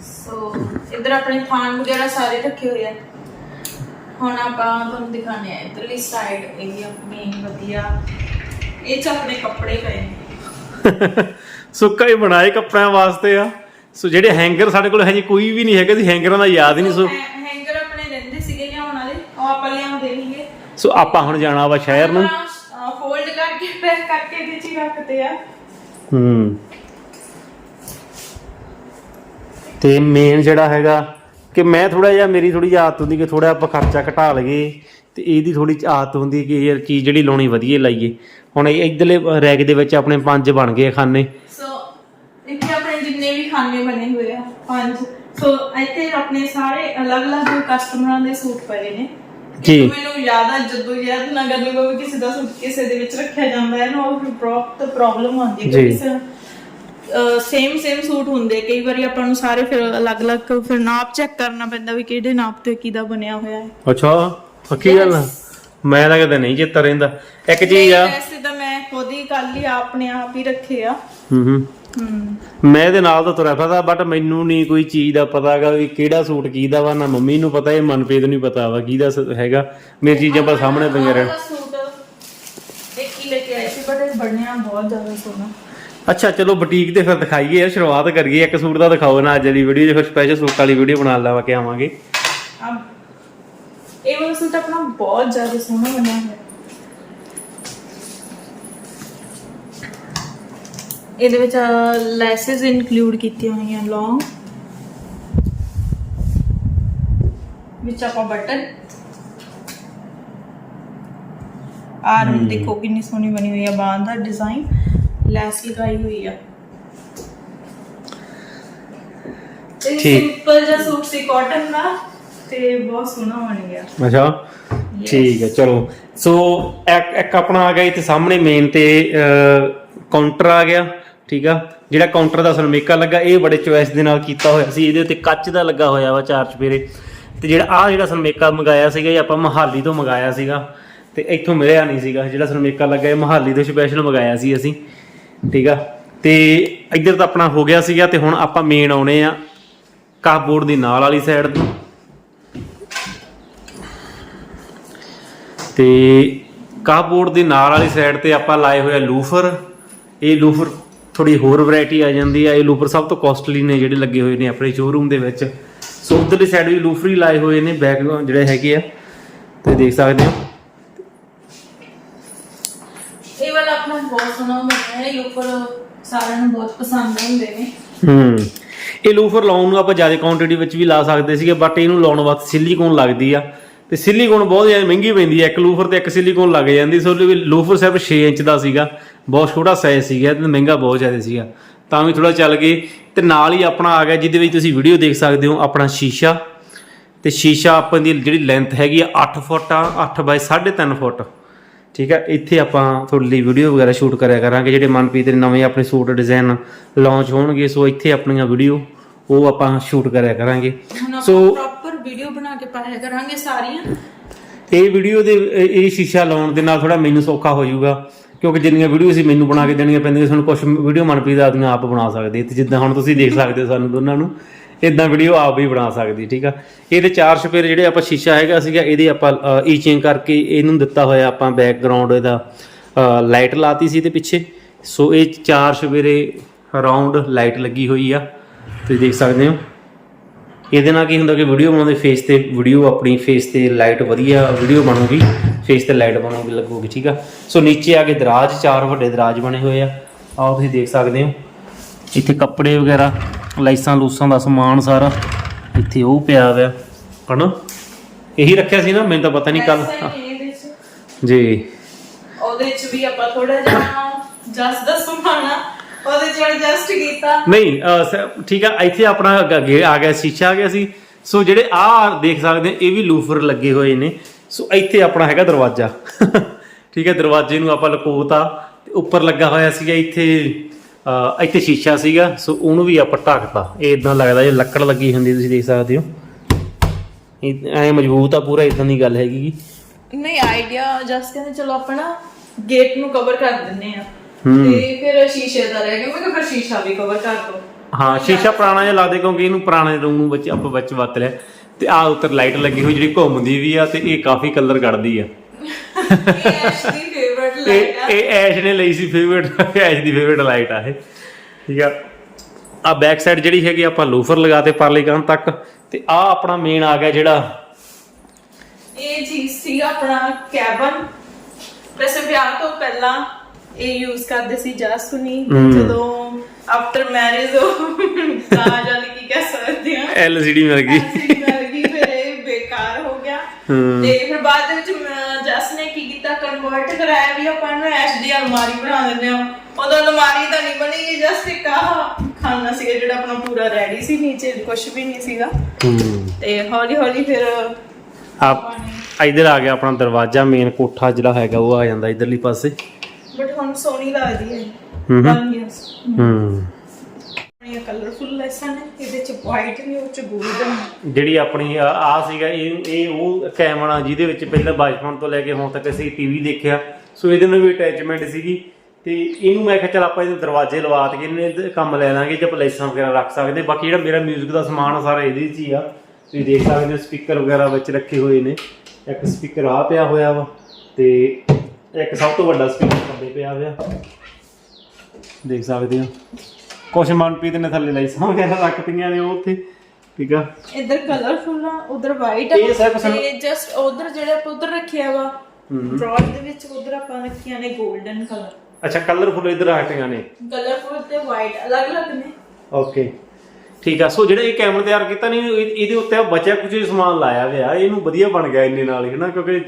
ਸੋ ਇੱਧਰ ਆਪਣੇ ਥਾਨ ਵਗੈਰਾ ਸਾਰੇ ਰੱਖੇ ਹੋਏ ਆ। ਹੁਣ ਆਪਾਂ ਤੁਹਾਨੂੰ ਦਿਖਾਣੇ ਆ ਇੱਧਰਲੀ ਸਾਈਡ ਇਹ ਆਪਣੀ ਵਧੀਆ। ਇਹ ਚ ਆਪਣੇ ਕੱਪੜੇ ਪਏ ਨੇ। ਸੁੱਕਾ ਹੀ ਬਣਾਏ ਕੱਪੜਿਆਂ ਵਾਸਤੇ ਆ। ਸੋ ਜਿਹੜੇ ਹੈਂਗਰ ਸਾਡੇ ਕੋਲ ਹਜੇ ਕੋਈ ਵੀ ਨਹੀਂ ਹੈਗਾ ਸੀ ਹੈਂਗਰਾਂ ਦਾ ਯਾਦ ਹੀ ਨਹੀਂ ਸੋ ਹੈਂਗਰ ਆਪਣੇ ਰਹਿੰਦੇ ਸੀਗੇ ਲਿਆਉਣ ਵਾਲੇ ਉਹ ਆਪਾਂ ਲਿਆਉਂਦੇ ਨਹੀਂਗੇ ਸੋ ਆਪਾਂ ਹੁਣ ਜਾਣਾ ਵਾ ਸ਼ਹਿਰ ਨੂੰ। ਫੋਲਡ ਕਰਕੇ ਪੈਕ ਕਰਕੇ ਇਹਦੇ ਚ ਹੀ ਰੱਖਦੇ ਆ। ਹੂੰ। ਤੇ ਮੇਨ ਜਿਹੜਾ ਹੈਗਾ ਕਿ ਮੈਂ ਥੋੜਾ ਜਿਹਾ ਮੇਰੀ ਥੋੜੀ ਜਿਹੀ ਆਦਤ ਹੁੰਦੀ ਕਿ ਥੋੜਾ ਆਪਾਂ ਖਰਚਾ ਘਟਾ ਲਈਏ ਤੇ ਇਹਦੀ ਥੋੜੀ ਆਦਤ ਹੁੰਦੀ ਕਿ ਯਾਰ ਚੀਜ਼ ਜਿਹੜੀ ਲਾਉਣੀ ਵਧੀਆ ਲਾਈਏ। ਹੁਣ ਇਧਰਲੇ ਰੈਕ ਦੇ ਵਿੱਚ ਆਪਣੇ ਪੰਜ ਬਣ ਗਏ ਖਾਨੇ। ਸੋ ਇੱਥੇ ਆਪਣੇ ਜਿੰਨੇ ਵੀ ਖਾਨੇ ਬਣੇ ਹੋਏ ਆ ਪੰਜ। ਸੋ ਇੱਥੇ ਆਪਣੇ ਸਾਰੇ ਅਲੱਗ-ਅਲੱਗ ਕਸਟਮਰਾਂ ਦੇ ਸੂਟ ਪਏ ਨੇ। ਜੀ। ਮੈਨੂੰ ਯਾਦ ਆ ਜਦੋਂ ਯਾਦ ਨਾ ਕਰਨੀ ਪਵੇ ਕਿਸੇ ਦਾ ਸੂਟ ਕਿਸੇ ਦੇ ਵਿੱਚ ਰੱਖਿਆ ਜਾਂਦਾ ਹੈ ਨਾ ਉਹ ਫਿਰ ਬਹੁਤ ਪ੍ਰੋਬਲਮ ਆਉਂਦੀ ਹੈ। ਕਿਸੇ ਸੇਮ ਸੇਮ ਸੂਟ ਹੁੰਦੇ। ਕਈ ਵਾਰੀ ਆਪਾਂ ਨੂੰ ਸਾਰੇ ਫਿਰ ਅਲੱਗ-ਅਲੱਗ ਫਿਰ ਨਾਪ ਚੈੱਕ ਕਰਨਾ ਪੈਂਦਾ ਵੀ ਕਿਹੜੇ ਨਾਪ ਤੇ ਕਿਹਦਾ ਬਣਿਆ ਹੋਇਆ ਹੈ। ਅੱਛਾ ਪੱਕੀ ਗੱਲ ਆ? ਮੈਂ ਤਾਂ ਕਦੇ ਨਹੀਂ ਚੇਤਾ ਰਹਿੰਦਾ। ਇੱਕ ਚੀਜ਼ ਆ। ਵੈਸੇ ਤਾਂ ਮੈਂ ਖੁਦ ਹੀ ਕੱਲ ਹੀ ਆਪਣੇ ਆਪ ਹੀ ਰੱਖੇ ਆ। ਹੂੰ ਹੂੰ। ਹੂੰ। ਮੈਂ ਇਹਦੇ ਨਾਲ ਤਾਂ ਤੁਰਿਆ ਫਿਰਦਾ ਬਟ ਮੈਨੂੰ ਨਹੀਂ ਕੋਈ ਚੀਜ਼ ਦਾ ਪਤਾ ਹੈਗਾ ਵੀ ਕਿਹੜਾ ਸੂਟ ਕਿਹਦਾ ਵਾ। ਨਾ ਮੰਮੀ ਨੂੰ ਪਤਾ ਇਹ ਮਨਪ੍ਰੀਤ ਨੂੰ ਪਤਾ ਵਾ ਕਿਹਦਾ ਸ- ਹੈਗਾ। ਮੇਰੀ ਚੀਜ਼ਾਂ ਪਰ ਸਾਹਮਣੇ ਪਈਆਂ ਰਹਿਣ। ਸੂਟ ਹੀ ਲੈ ਕੇ ਆਈ ਸੀ ਬਟ ਇਹ ਬਣਿਆ ਬਹੁਤ ਜ਼ਿਆਦਾ ਸੋਹਣਾ। ਅੱਛਾ ਚਲੋ ਬੁਟੀਕ ਤੇ ਫਿਰ ਦਿਖਾਈਏ ਯਾਰ ਸ਼ੁਰੂਆਤ ਕਰੀਏ। ਇੱਕ ਸੂਟ ਦਾ ਦਿਖਾਓ ਨਾ ਅੱਜ ਦੀ ਵੀਡੀਓ 'ਚ ਫਿਰ ਸਪੈਸ਼ਲ ਸੂਟ ਵਾਲੀ ਵੀਡੀਓ ਬਣਾ ਲਵਾ ਕੇ ਆਵਾਂਗੇ। ਆ ਇਹ ਵਾਲਾ ਸੂਟ ਆਪਣਾ ਬਹੁਤ ਜ਼ਿਆਦਾ ਸੋਹਣਾ ਬਣਿਆ ਹੈ ਇਹਦੇ ਵਿੱਚ ਲੈਸਸ ਇਨਕਲੂਡ ਕੀਤੀਆਂ ਹੋਈਆਂ ਲੌਂਗ ਵਿੱਚ ਆਪਾਂ ਬਟਨ। ਆਰਮ ਦੇਖੋ ਕਿੰਨੀ ਸੋਹਣੀ ਬਣੀ ਹੋਈ ਹੈ ਬਾਂਹ ਦਾ ਡਿਜ਼ਾਈਨ ਲੈਸ ਲਗਾਈ ਹੋਈ ਆ? ਇਹ ਠੀਕ। ਸਿੰਪਲ ਜਿਹਾ ਸੂਟ ਸੀ ਕਾਟਨ ਦਾ ਤੇ ਬਹੁਤ ਸੋਹਣਾ ਬਣ ਗਿਆ। ਅੱਛਾ ਠੀਕ ਹੈ ਚਲੋ। ਸੋ ਇੱਕ ਇੱਕ ਆਪਣਾ ਆ ਗਿਆ ਇੱਥੇ ਸਾਹਮਣੇ ਮੇਨ ਤੇ ਕਾਊਂਟਰ ਆ ਗਿਆ ਠੀਕ ਆ? ਜਿਹੜਾ ਕਾਊਂਟਰ ਦਾ ਸਨਮੇਕਾ ਲੱਗਾ ਇਹ ਬੜੇ ਚੋਇਸ ਦੇ ਨਾਲ ਕੀਤਾ ਹੋਇਆ ਸੀ। ਇਹਦੇ ਉੱਤੇ ਕੱਚ ਦਾ ਲੱਗਾ ਹੋਇਆ ਵਾ ਚਾਰ ਚਪੇਰੇ ਤੇ ਜਿਹੜਾ ਆ ਜਿਹੜਾ ਸਨਮੇਕਾ ਮੰਗਾਇਆ ਸੀਗਾ ਇਹ ਆਪਾਂ ਮਹਾਲੀ ਤੋਂ ਮੰਗਾਇਆ ਸੀਗਾ। ਤੇ ਇੱਥੋਂ ਮਿਲਿਆ ਨਹੀਂ ਸੀਗਾ। ਜਿਹੜਾ ਸਨਮੇਕਾ ਲੱਗਾ ਇਹ ਮਹਾਲੀ ਤੋਂ ਸਪੈਸ਼ਲ ਮੰਗਾਇਆ ਸੀ ਅਸੀਂ। ਠੀਕ ਆ? ਤੇ ਇੱਧਰ ਤਾਂ ਆਪਣਾ ਹੋ ਗਿਆ ਸੀਗਾ ਤੇ ਹੁਣ ਆਪਾਂ ਮੇਨ ਆਉਣੇ ਆ ਕਾਬੋਰਡ ਦੀ ਨਾਲ ਵਾਲੀ ਸਾਈਡ ਤੋਂ। ਤੇ ਕਾਬੋਰਡ ਦੇ ਨਾਲ ਵਾਲੀ ਸਾਈਡ ਤੇ ਆਪਾਂ ਲਾਏ ਹੋਏ ਆ ਲੂਫਰ। ਇਹ ਲੂਫਰ ਥੋੜੀ ਹੋਰ ਵੈਰਾਈਟੀ ਆ ਜਾਂਦੀ ਆ। ਇਹ ਲੂਫਰ ਸਭ ਤੋਂ ਕਾਸਟਲੀ ਨੇ ਜਿਹੜੇ ਲੱਗੇ ਹੋਏ ਨੇ ਆਪਣੇ ਸ਼ੋਰੂਮ ਦੇ ਵਿੱਚ। ਸੋ ਉਧਰਲੀ ਸਾਈਡ ਵੀ ਲੂਫਰ ਹੀ ਲਾਏ ਹੋਏ ਨੇ ਬੈਕ ਜਿਹੜੇ ਹੈਗੇ ਆ। ਤੇ ਦੇਖ ਸਕਦੇ ਹੋ। ਇਹ ਵਾਲਾ ਆਪਣਾ ਬਹੁਤ ਸੋਹਣਾ ਬਣਿਆ ਹੈ ਇਹ ਸਾਰਿਆਂ ਨੂੰ ਬਹੁਤ ਪਸੰਦ ਹੁੰਦੇ ਨੇ। ਹੂੰ। ਇਹ ਲੂਫਰ ਲਾਉਣ ਨੂੰ ਆਪਾਂ ਜ਼ਿਆਦਾ ਕੁਆਂਟੀਟੀ ਵਿੱਚ ਵੀ ਲਾ ਸਕਦੇ ਸੀਗੇ ਬਟ ਇਹਨੂੰ ਲਾਉਣ ਵਾਸਤੇ ਸਿਲੀਕੋਨ ਲੱਗਦੀ ਆ। ਤੇ ਸਿਲੀਕੋਨ ਬਹੁਤ ਜ਼ਿਆਦਾ ਮਹਿੰਗੀ ਪੈਂਦੀ ਹੈ ਇੱਕ ਲੂਫਰ ਤੇ ਇੱਕ ਸਿਲੀਕੋਨ ਲੱਗ ਜਾਂਦੀ। ਸੋ ਲਈ ਲੂਫਰ ਸਿਰਫ 6 ਇੰਚ ਦਾ ਸੀਗਾ। ਬਹੁਤ ਛੋਟਾ ਸਾਈਜ਼ ਸੀਗਾ ਤੇ ਮਹਿੰਗਾ ਬਹੁਤ ਜ਼ਿਆਦਾ ਸੀਗਾ। ਤਾਂ ਵੀ ਥੋੜਾ ਚੱਲ ਗਏ। ਤੇ ਨਾਲ ਹੀ ਆਪਣਾ ਆ ਗਿਆ, ਜਿਹਦੇ ਵਿੱਚ ਤੁਸੀਂ ਵੀਡੀਓ ਦੇਖ ਸਕਦੇ ਹੋ, ਆਪਣਾ ਸ਼ੀਸ਼ਾ। ਤੇ ਸ਼ੀਸ਼ਾ ਆਪਾਂ ਦੀ ਜਿਹੜੀ ਲੈਂਥ ਹੈਗੀ ਆ 8 ਫੁੱਟ ਆ 8 ਬਾਈ 3.5 ਫੁੱਟ। ਠੀਕ ਹੈ ਇੱਥੇ ਆਪਾਂ ਤੁਹਾਡੇ ਲਈ ਵੀਡੀਓ ਵਗੈਰਾ ਸ਼ੂਟ ਕਰਿਆ ਕਰਾਂਗੇ ਜਿਹੜੇ ਮਨਪ੍ਰੀਤ ਦੇ ਨਵੇਂ ਆਪਣੇ ਸੂਟ ਡਿਜ਼ਾਈਨ ਲਾਂਚ ਹੋਣਗੇ ਸੋ ਇੱਥੇ ਆਪਣੀਆਂ ਵੀਡੀਓ ਉਹ ਆਪਾਂ ਸ਼ੂਟ ਕਰਿਆ ਕਰਾਂਗੇ। ਸੋ ਪ੍ਰੋਪਰ ਵੀਡੀਓ ਬਣਾ ਕੇ ਪਾਇਆ ਕਰਾਂਗੇ ਸਾਰੀਆਂ। ਇਹ ਵੀਡੀਓ ਦੇ ਇਹ ਸ਼ੀਸ਼ਾ ਲਾਉਣ ਦੇ ਨਾਲ ਥੋੜਾ ਮੈਨੂੰ ਸੌਖਾ ਹੋ ਜਾਊਗਾ ਕਿਉਂਕਿ ਜਿੰਨੀਆਂ ਵੀਡੀਓ ਸੀ ਮੈਨੂੰ ਬਣਾ ਕੇ ਦੇਣੀਆਂ ਪੈਂਦੀਆਂ ਸਾਨੂੰ ਕੁਝ ਵੀਡੀਓ ਮਨਪ੍ਰੀਤ ਆਪਦੀਆਂ ਆਪ ਬਣਾ ਸਕਦੇ ਤੇ ਜਿੱਦਾਂ ਹੁਣ ਤੁਸੀਂ ਦੇਖ ਸਕਦੇ ਹੋ ਸਾਨੂੰ ਦੋਨਾਂ ਨੂੰ। ਇਦਾਂ ਵੀਡੀਓ ਆਪ ਵੀ ਬਣਾ ਸਕਦੀ, ਠੀਕ ਆ? ਇਹਦੇ ਚਾਰ ਸਪੇਰ ਜਿਹੜੇ ਆਪਾਂ ਸ਼ੀਸ਼ਾ ਹੈਗਾ ਸੀਗਾ, ਇਹਦੇ ਆਪਾਂ ਈਚਿੰਗ ਕਰਕੇ ਇਹਨੂੰ ਦਿੱਤਾ ਹੋਇਆ ਆਪਾਂ ਬੈਕਗ੍ਰਾਉਂਡ ਇਹਦਾ ਲਾਈਟ ਲਾਤੀ ਸੀ ਤੇ ਪਿੱਛੇ। ਸੋ ਇਹ ਚਾਰ ਸਪੇਰੇ ਰਾਉਂਡ ਲਾਈਟ ਲੱਗੀ ਹੋਈ ਆ। ਤੁਸੀਂ ਦੇਖ ਸਕਦੇ ਹੋ। ਇਹਦੇ ਨਾਲ ਕੀ ਹੁੰਦਾ ਕਿ ਵੀਡੀਓ ਬਣਾਉਂਦੇ ਫੇਸ ਤੇ ਵੀਡੀਓ ਆਪਣੀ ਫੇਸ ਤੇ ਲਾਈਟ ਵਧੀਆ ਵੀਡੀਓ ਬਣੂਗੀ। ਫੇਸ ਤੇ ਲਾਈਟ ਬਣੂਗੀ ਲੱਗੂਗੀ, ਠੀਕ ਆ? ਸੋ ਨੀਚੇ ਆ ਕੇ ਦਰਾਜ, ਚਾਰ ਵੱਡੇ ਦਰਾਜ ਬਣੇ ਹੋਏ ਆ। ਆਓ ਤੁਸੀਂ ਦੇਖ ਸਕਦੇ ਹੋ। ਇੱਥੇ ਕੱਪੜੇ ਵਗੈਰਾ ਲਾਈਸਾਂ ਲੂਸਾਂ ਦਾ ਸਮਾਨ ਸਾਰਾ ਇੱਥੇ ਉਹ ਪਿਆ ਹੋਇਆ ਹਨਾ? ਇਹੀ ਰੱਖਿਆ ਸੀ ਨਾ ਮੈਨੂੰ ਤਾਂ ਪਤਾ ਨਹੀਂ ਕੱਲ। ਜੀ। ਉਹਦੇ ਚ ਵੀ ਆਪਾਂ ਥੋੜਾ ਜਿਹਾ ਜਸ ਦਾ ਸੁਮਾਣਾ ਉਹਦੇ ਚ ਐਡਜਸਟ ਕੀਤਾ। ਨਹੀਂ ਅਹ, ਸ- ਠੀਕ ਆ ਇੱਥੇ ਆਪਣਾ ਅੱਗੇ- ਆ ਗਿਆ ਸ਼ੀਸ਼ਾ ਆ ਗਿਆ ਸੀ। ਸੋ ਜਿਹੜੇ ਆ ਦੇਖ ਸਕਦੇ ਆ ਇਹ ਵੀ ਲੂਫਰ ਲੱਗੇ ਹੋਏ ਨੇ। ਸੋ ਇੱਥੇ ਆਪਣਾ ਹੈਗਾ ਦਰਵਾਜ਼ਾ। [laughs] ਠੀਕ ਹੈ ਦਰਵਾਜ਼ੇ ਨੂੰ ਆਪਾਂ ਲਕੋਤਾ ਤੇ ਉੱਪਰ ਲੱਗਾ ਹੋਇਆ ਸੀਗਾ ਇੱਥੇ। ਇੱਥੇ ਸ਼ੀਸ਼ਾ ਸੀਗਾ ਸੋ ਉਹਨੂੰ ਵੀ ਆਪਾਂ ਢੱਕਤਾ। ਇਹ ਇਦਾਂ ਲੱਗਦਾ ਜੇ ਲੱਕੜ ਲੱਗੀ ਹੁੰਦੀ ਤੁਸੀਂ ਦੇਖ ਸਕਦੇ ਹੋ। ਇਹ ਐ ਮਜ਼ਬੂਤ ਆ ਪੂਰਾ ਇਦਾਂ ਦੀ ਗੱਲ ਹੈਗੀ। ਨਹੀਂ ਆਈਡੀਆ ਜਸ ਕਹਿੰਦੇ ਚਲੋ ਆਪਣਾ ਗੇਟ ਨੂੰ ਕਵਰ ਕਰ ਦਿੰਨੇ ਆ। ਤੇ ਫਿਰ ਸ਼ੀਸ਼ੇ ਦਾ ਰਹਿ ਗਿਆ। ਮੈਂ ਕਿਹਾ ਫਿਰ ਸ਼ੀਸ਼ਾ ਵੀ ਕਵਰ ਕਰ ਦੋ। ਹਾਂ ਸ਼ੀਸ਼ਾ ਪੁਰਾਣਾ ਜਿਹਾ ਲਾ ਦੇ ਕਿਉਂਕਿ ਇਹਨੂੰ ਪੁਰਾਣੇ ਰੂਮ ਨੂੰ ਵਿੱਚ ਆਪਾਂ ਵਿੱਚ ਵਰਤ ਲਿਆ। ਤੇ ਆ ਉੱਤਰ ਲਾਈਟ ਲੱਗੀ ਹੋਈ ਜਿਹੜੀ ਘੁੰਮਦੀ ਵੀ ਆ ਤੇ ਇਹ ਕਾਫੀ ਕਲਰ ਕੱਢਦੀ ਆ। ਇਹ ਐਸ਼ ਦੀ ਫੇਵਰਟ ਇਹ ਲਾਈਟ ਆ। ਇਹ ਐਸ਼ ਨੇ ਲਈ ਸੀ ਫੇਵਰਟ ਐਸ਼ ਦੀ ਫੇਵਰਟ ਲਾਈਟ ਆ ਇਹ। ਠੀਕ ਆ। ਆ ਬੈਕ ਸਾਈਡ ਜਿਹੜੀ ਹੈਗੀ ਆਪਾਂ ਲੂਫਰ ਲਗਾਤੇ ਪਰਲੀ ਕੰਨ ਤੱਕ ਤੇ ਆ ਆਪਣਾ ਮੇਨ ਆ ਗਿਆ ਜਿਹੜਾ। ਇਹ ਚੀਜ਼ ਸੀ ਆਪਣਾ ਕੈਬਨ ਵੈਸੇ ਵਿਆਹ ਤੋਂ ਪਹਿਲਾਂ ਇਹ ਯੂਜ਼ ਕਰਦੇ ਸੀ ਜਾਸੂਨੀ। ਜਦੋਂ ਆਫਟਰ ਮੈਰਿਜ ਉਹ ਕਾਜ ਵਾਲੀ ਕੀ ਕਹਿ ਸਕਦੇ ਆ LCD ਮਿਲ ਗਈ। ਮਿਲ ਗਈ ਫਿਰ ਇਹ ਬੇਕਾਰ ਹੋ ਗਿਆ। ਤੇ ਫਿਰ ਬਾਅਦ ਵਿੱਚ ਕੀਤਾ ਕਨਵਰਟ ਕਰਾਇਆ ਵੀ ਆਪਾਂ ਨੂੰ ਐਸ਼ ਦੀ ਅਲਮਾਰੀ ਬਣਾ ਦਿੰਦੇ ਆ ਉਦੋਂ ਅਲਮਾਰੀ ਤਾਂ ਨਹੀਂ ਬਣੀ ਜਸਟ ਇੱਕ ਆਹ ਖਾਨਾ ਸੀਗਾ ਜਿਹੜਾ ਆਪਣਾ ਪੂਰਾ ਰੈਡੀ ਸੀ ਨੀਚੇ ਕੁਝ ਵੀ ਨਹੀਂ ਸੀਗਾ। ਹੂੰ। ਤੇ ਹੌਲੀ ਹੌਲੀ ਫਿਰ ਆ ਇਧਰ ਆ ਗਿਆ ਆਪਣਾ ਦਰਵਾਜ਼ਾ ਮੇਨ ਕੋਠਾ ਜਿਹੜਾ ਹੈਗਾ ਉਹ ਆ ਜਾਂਦਾ ਇਧਰਲੀ ਪਾਸੇ। ਬਟ ਹੁਣ ਸੋਹਣੀ ਲੱਗਦੀ ਹੈ। ਹੂੰ ਹੂੰ। ਹੂੰ। ਜਿਹੜੀ ਆਪਣੀ ਆ ਸੀਗਾ, ਇਹ ਇਹ ਉਹ ਕੈਮਰਾ ਜਿਹਦੇ ਵਿੱਚ ਪਹਿਲਾਂ ਬਚਪਨ ਤੋਂ ਲੈ ਕੇ ਹੁਣ ਤੱਕ ਅਸੀਂ ਟੀਵੀ ਦੇਖਿਆ। ਸੋ ਇਹਦੇ ਨਾਲ ਵੀ ਅਟੈਚਮੈਂਟ ਸੀਗੀ। ਤੇ ਇਹਨੂੰ ਮੈਂ ਕਿਹਾ ਚਲ ਆਪਾਂ ਇਹਦੇ ਦਰਵਾਜ਼ੇ ਲਵਾ ਕੇ ਇਹਨੇ ਕੰਮ ਲੈ ਲਾਂਗੇ, ਜਾਂ ਪਲੇਸਾਂ ਵਗੈਰਾ ਰੱਖ ਸਕਦੇ। ਬਾਕੀ ਜਿਹੜਾ ਮੇਰਾ 뮤직 ਦਾ ਸਮਾਨ ਸਾਰਾ ਇਹਦੇ ਵਿੱਚ ਹੀ ਆ। ਤੁਸੀਂ ਦੇਖ ਸਕਦੇ ਹੋ ਸਪੀਕਰ ਵਗੈਰਾ ਵਿੱਚ ਰੱਖੇ ਹੋਏ ਨੇ। ਇੱਕ ਸਪੀਕਰ ਆ ਪਿਆ ਹੋਇਆ ਵਾ, ਤੇ ਇੱਕ ਸਭ ਤੋਂ ਵੱਡਾ ਸਪੀਕਰ ਥੱਲੇ ਪਿਆ ਹੋਇਆ। ਦੇਖ ਸਕਦੇ ਹੋ। ਕੁਛ ਮਨਪ੍ਰੀਤ ਨੇ ਥੱਲੇ ਲਾਈਸਾਂ ਵਗੈਰਾ ਰੱਖਤੀਆਂ ਨੇ ਉਹ ਉੱਥੇ। ਠੀਕ ਆ। ਇੱਧਰ ਕਲਰਫੁਲ ਆ ਉਧਰ ਵਾਈਟ ਆ ਇਹ ਸਿਰਫ ਸਾਨੂੰ- ਤੇ ਜਸਟ ਉਧਰ ਜਿਹੜਾ ਆਪਾਂ ਉਧਰ ਰੱਖਿਆ ਵਾ ਡਰਾਅਰ ਦੇ ਵਿੱਚ ਉਧਰ ਆਪਾਂ ਰੱਖੀਆਂ ਨੇ 골ਡਨ ਕਲਰ ਅੱਛਾ ਕਲਰਫੁਲ ਇਧਰ ਆਟੀਆਂ ਨੇ। ਕਲਰਫੁਲ ਤੇ ਵਾਈਟ ਅਲੱਗ-ਅਲੱਗ ਨੇ। ਓਕੇ। ਠੀਕ ਆ ਸੋ ਜਿਹੜਾ ਇਹ ਕੈਮਰਾ ਤਿਆਰ ਕੀਤਾ ਨਹੀਂ ਇਹ- ਇਹਦੇ ਉੱਤੇ ਬਚਿਆ ਕੁਝ ਸਮਾਨ ਲਾਇਆ ਹੋਇਆ ਇਹਨੂੰ ਵਧੀਆ ਬਣ ਗਿਆ ਇੰਨੇ ਨਾਲ ਹੀ ਹਨਾ? ਕਿਉਂਕਿ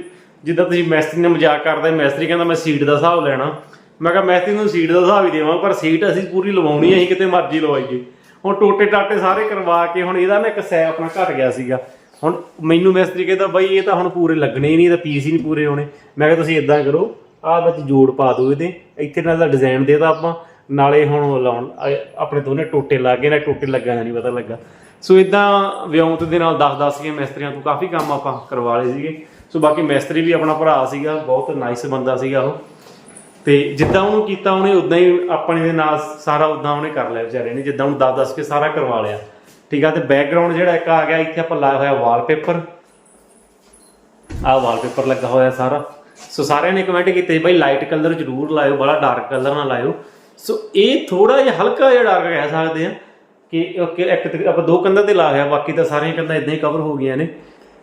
ਜਿੱਦਾਂ ਤੁਸੀਂ ਮੈਸਤਰੀ ਨੇ ਮਜ਼ਾਕ ਕਰਦਾ ਮੈਸਤਰੀ ਕਹਿੰਦਾ ਮੈਂ ਸੀਟ ਦਾ ਹਿਸਾਬ ਲੈਣਾ। ਮੈਂ ਕਿਹਾ ਮੈਸਤਰੀ ਨੂੰ ਸੀਟ ਦਾ ਹਿਸਾਬ ਹੀ ਦੇਵਾਂ, ਪਰ ਸੀਟ ਅਸੀਂ ਪੂਰੀ ਲਵਾਉਣੀ ਹੈ ਅਸੀਂ ਕਿਤੇ ਮਰਜ਼ੀ ਲਵਾਈਏ। ਹੁਣ ਟੋਟੇ ਟਾਟੇ ਸਾਰੇ ਕਰਵਾ ਕੇ ਹੁਣ ਇਹਦਾ ਨਾ ਇੱਕ ਸੈ ਆਪਣਾ ਘਟ ਗਿਆ ਸੀਗਾ। ਹੁਣ ਮੈਨੂੰ ਮਿਸਤਰੀ ਕਹਿੰਦਾ ਬਾਈ ਇਹ ਤਾਂ ਹੁਣ ਪੂਰੇ ਲੱਗਣੇ ਹੀ ਨਹੀਂ ਤਾਂ ਪੀਸ ਹੀ ਨਹੀਂ ਪੂਰੇ ਹੋਣੇ। ਮੈਂ ਕਿਹਾ ਤੁਸੀਂ ਇਦਾਂ ਕਰੋ, ਆਹ ਵਿੱਚ ਜੋੜ ਪਾ ਦਿਓ ਇਹਦੇ। ਇੱਥੇ ਨਾਲ ਦਾ ਡਿਜ਼ਾਈਨ ਦੇਤਾ ਆਪਾਂ, ਨਾਲੇ ਹੁਣ ਲਾਉਣ ਆਪਣੇ ਦੋਨੇ ਟੋਟੇ ਲੱਗ ਗਏ ਨਾ, ਟੋਟੇ ਲੱਗਾ ਨਹੀਂ ਪਤਾ ਲੱਗਾ। ਸੋ ਇਦਾਂ ਵਿਉਂਤ ਦੇ ਨਾਲ 10 10 ਕੇ ਮਿਸਤਰੀਆਂ ਤੋਂ ਕਾਫੀ ਕੰਮ ਆਪਾਂ ਕਰਵਾ ਲਏ ਸੀਗੇ। ਸੋ ਬਾਕੀ ਮਿਸਤਰੀ ਵੀ ਆਪਣਾ ਭਰਾ ਸੀਗਾ, ਬਹੁਤ ਨਾਈਸ ਬੰਦਾ ਸੀਗਾ ਉਹ। ਤੇ ਜਿੱਦਾਂ ਉਹਨੂੰ ਕੀਤਾ ਉਹਨੇ ਉਦਾਂ ਹੀ ਆਪਣੇ ਦੇ ਨਾਲ ਸਾਰਾ ਉਦਾਂ ਉਹਨੇ ਕਰ ਲਿਆ ਵਿਚਾਰੇ ਨੇ ਜਿੱਦਾਂ ਉਹਨੂੰ 10 10 ਕੇ ਸਾਰਾ ਕਰਵਾ ਲਿਆ। ਠੀਕ ਆ ਤੇ ਬੈਕਗ੍ਰਾਉਂਡ ਜਿਹੜਾ ਇੱਕ ਆ ਗਿਆ ਇੱਥੇ ਆਪਾਂ ਲਾਇਆ ਹੋਇਆ ਵਾਲਪੇਪਰ ਆਹ ਵਾਲਪੇਪਰ ਲੱਗਾ ਹੋਇਆ ਸਾਰਾ। ਸੋ ਸਾਰਿਆਂ ਨੇ ਕਮੈਂਟ ਕੀਤੇ ਬਾਈ ਲਾਈਟ ਕਲਰ ਜ਼ਰੂਰ ਲਾਇਓ ਬੜਾ ਡਾਰਕ ਕਲਰ ਨਾ ਲਾਇਓ। ਸੋ ਇਹ ਥੋੜਾ ਜਿਹਾ ਹਲਕਾ ਜਿਹਾ ਡਾਰਕ ਕਹਿ ਸਕਦੇ ਆ ਕਿ ਓਕੇ ਇੱਕ ਆਪਾਂ ਦੋ ਕੰਧਾਂ ਤੇ ਲਾ ਗਿਆ ਬਾਕੀ ਤਾਂ ਸਾਰੀਆਂ ਕੰਧਾਂ ਇਦਾਂ ਹੀ ਕਵਰ ਹੋ ਗਈਆਂ ਨੇ।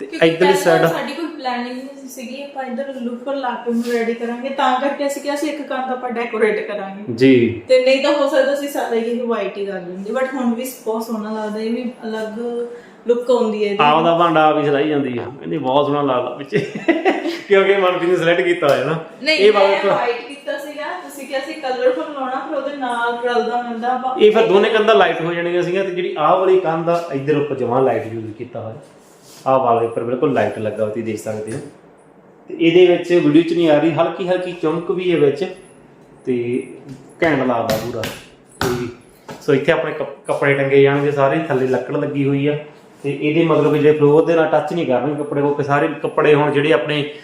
ਤੇ ਇਧਰਲੀ ਸਾਈਡ ਸਾਡੀ ਪਲੈਨਿੰਗ ਨਹੀਂ ਸੀਗੀ ਆਪਾਂ ਇੱਧਰ ਲੁੱਕ ਲਾ ਕੇ ਉਹਨੂੰ ਰੈਡੀ ਕਰਾਂਗੇ। ਤਾਂ ਕਰਕੇ ਅਸੀਂ ਕਿਹਾ ਸੀ ਇੱਕ ਕੰਧ ਆਪਾਂ ਡੈਕੋਰੇਟ ਕਰਾਂਗੇ। ਜੀ। ਤੇ ਨਹੀਂ ਤਾਂ ਹੋ ਸਕਦਾ ਸੀ ਸਾਰਾ ਇਹ ਵਾਈਟ ਹੀ ਕਰ ਦਿੰਦੇ ਬਟ ਹੁਣ ਵੀ ਬਹੁਤ ਸੋਹਣਾ ਲੱਗਦਾ ਇਹ ਵੀ ਅਲੱਗ ਲੁੱਕ ਆਉਂਦੀ ਹੈ ਆਪ ਦਾ ਭਾਂਡਾ ਆਪ ਹੀ ਚਲਾਈ ਜਾਂਦੀ ਆ। ਕਹਿੰਦੀ ਬਹੁਤ ਸੋਹਣਾ ਲੱਗਦਾ ਵਿੱਚ। ਕਿਉਂਕਿ ਮਨਪ੍ਰੀਤ ਨੇ ਸਿਲੈਕਟ ਕੀਤਾ ਹੋਇਆ ਨਾ। ਇਹ ਵਾਈਟ ਕੀਤਾ ਸੀਗਾ ਤੁਸੀਂ ਕਿਹਾ ਸੀ ਕਲਰਫੁਲ ਲਾਉਣਾ ਫਿਰ ਉਹਦੇ ਨਾਲ ਰਲਦਾ ਮਿਲਦਾ ਇਹ ਫਿਰ ਦੋਨੇ ਕੰਧਾਂ ਲਾਈਟ ਹੋ ਜਾਣਗੀਆਂ ਸੀਗੀਆਂ ਤੇ ਜਿਹੜੀ ਆਹ ਵਾਲੀ ਕੰਧ ਆ ਇੱਧਰ ਉੱਪਰ ਜਮਾਂ ਲਾਈਟ ਯੂਜ਼ ਕੀਤਾ ਹੋਇਆ। ਆਹ ਵਾਲੇ ਉੱਪਰ ਬਿਲਕੁਲ ਲਾਈਟ ਲੱਗਾ ਹੋਇਆ ਤੁਸੀਂ ਦੇਖ ਸਕਦੇ ਹੋ। ਤੇ ਇਹਦੇ ਵਿੱਚ ਵੀਡੀਓ ਚ ਨਹੀਂ ਆ ਰਹੀ ਹਲਕੀ ਹਲਕੀ ਚਮਕ ਵੀ ਹੈ ਵਿੱਚ ਤੇ ਘੈਂਟ ਲੱਗਦਾ ਪੂਰਾ। ਤੇ ਸੋ ਇੱਥੇ ਆਪਣੇ ਕੱਪ- ਕੱਪੜੇ ਟੰਗੇ ਜਾਣਗੇ ਸਾਰੇ, ਥੱਲੇ ਲੱਕੜ ਲੱਗੀ ਹੋਈ ਆ। ਤੇ ਇਹਦੇ ਮਤਲਬ ਜਿਹੜੇ ਫਲੋਰ ਦੇ ਨਾਲ ਟੱਚ ਨਹੀਂ ਕਰਨਗੇ ਕੱਪੜੇ ਕਿਉਂਕਿ ਸਾਰੇ ਕੱਪੜੇ ਹੁਣ ਜਿਹੜੇ ਆਪਣੇ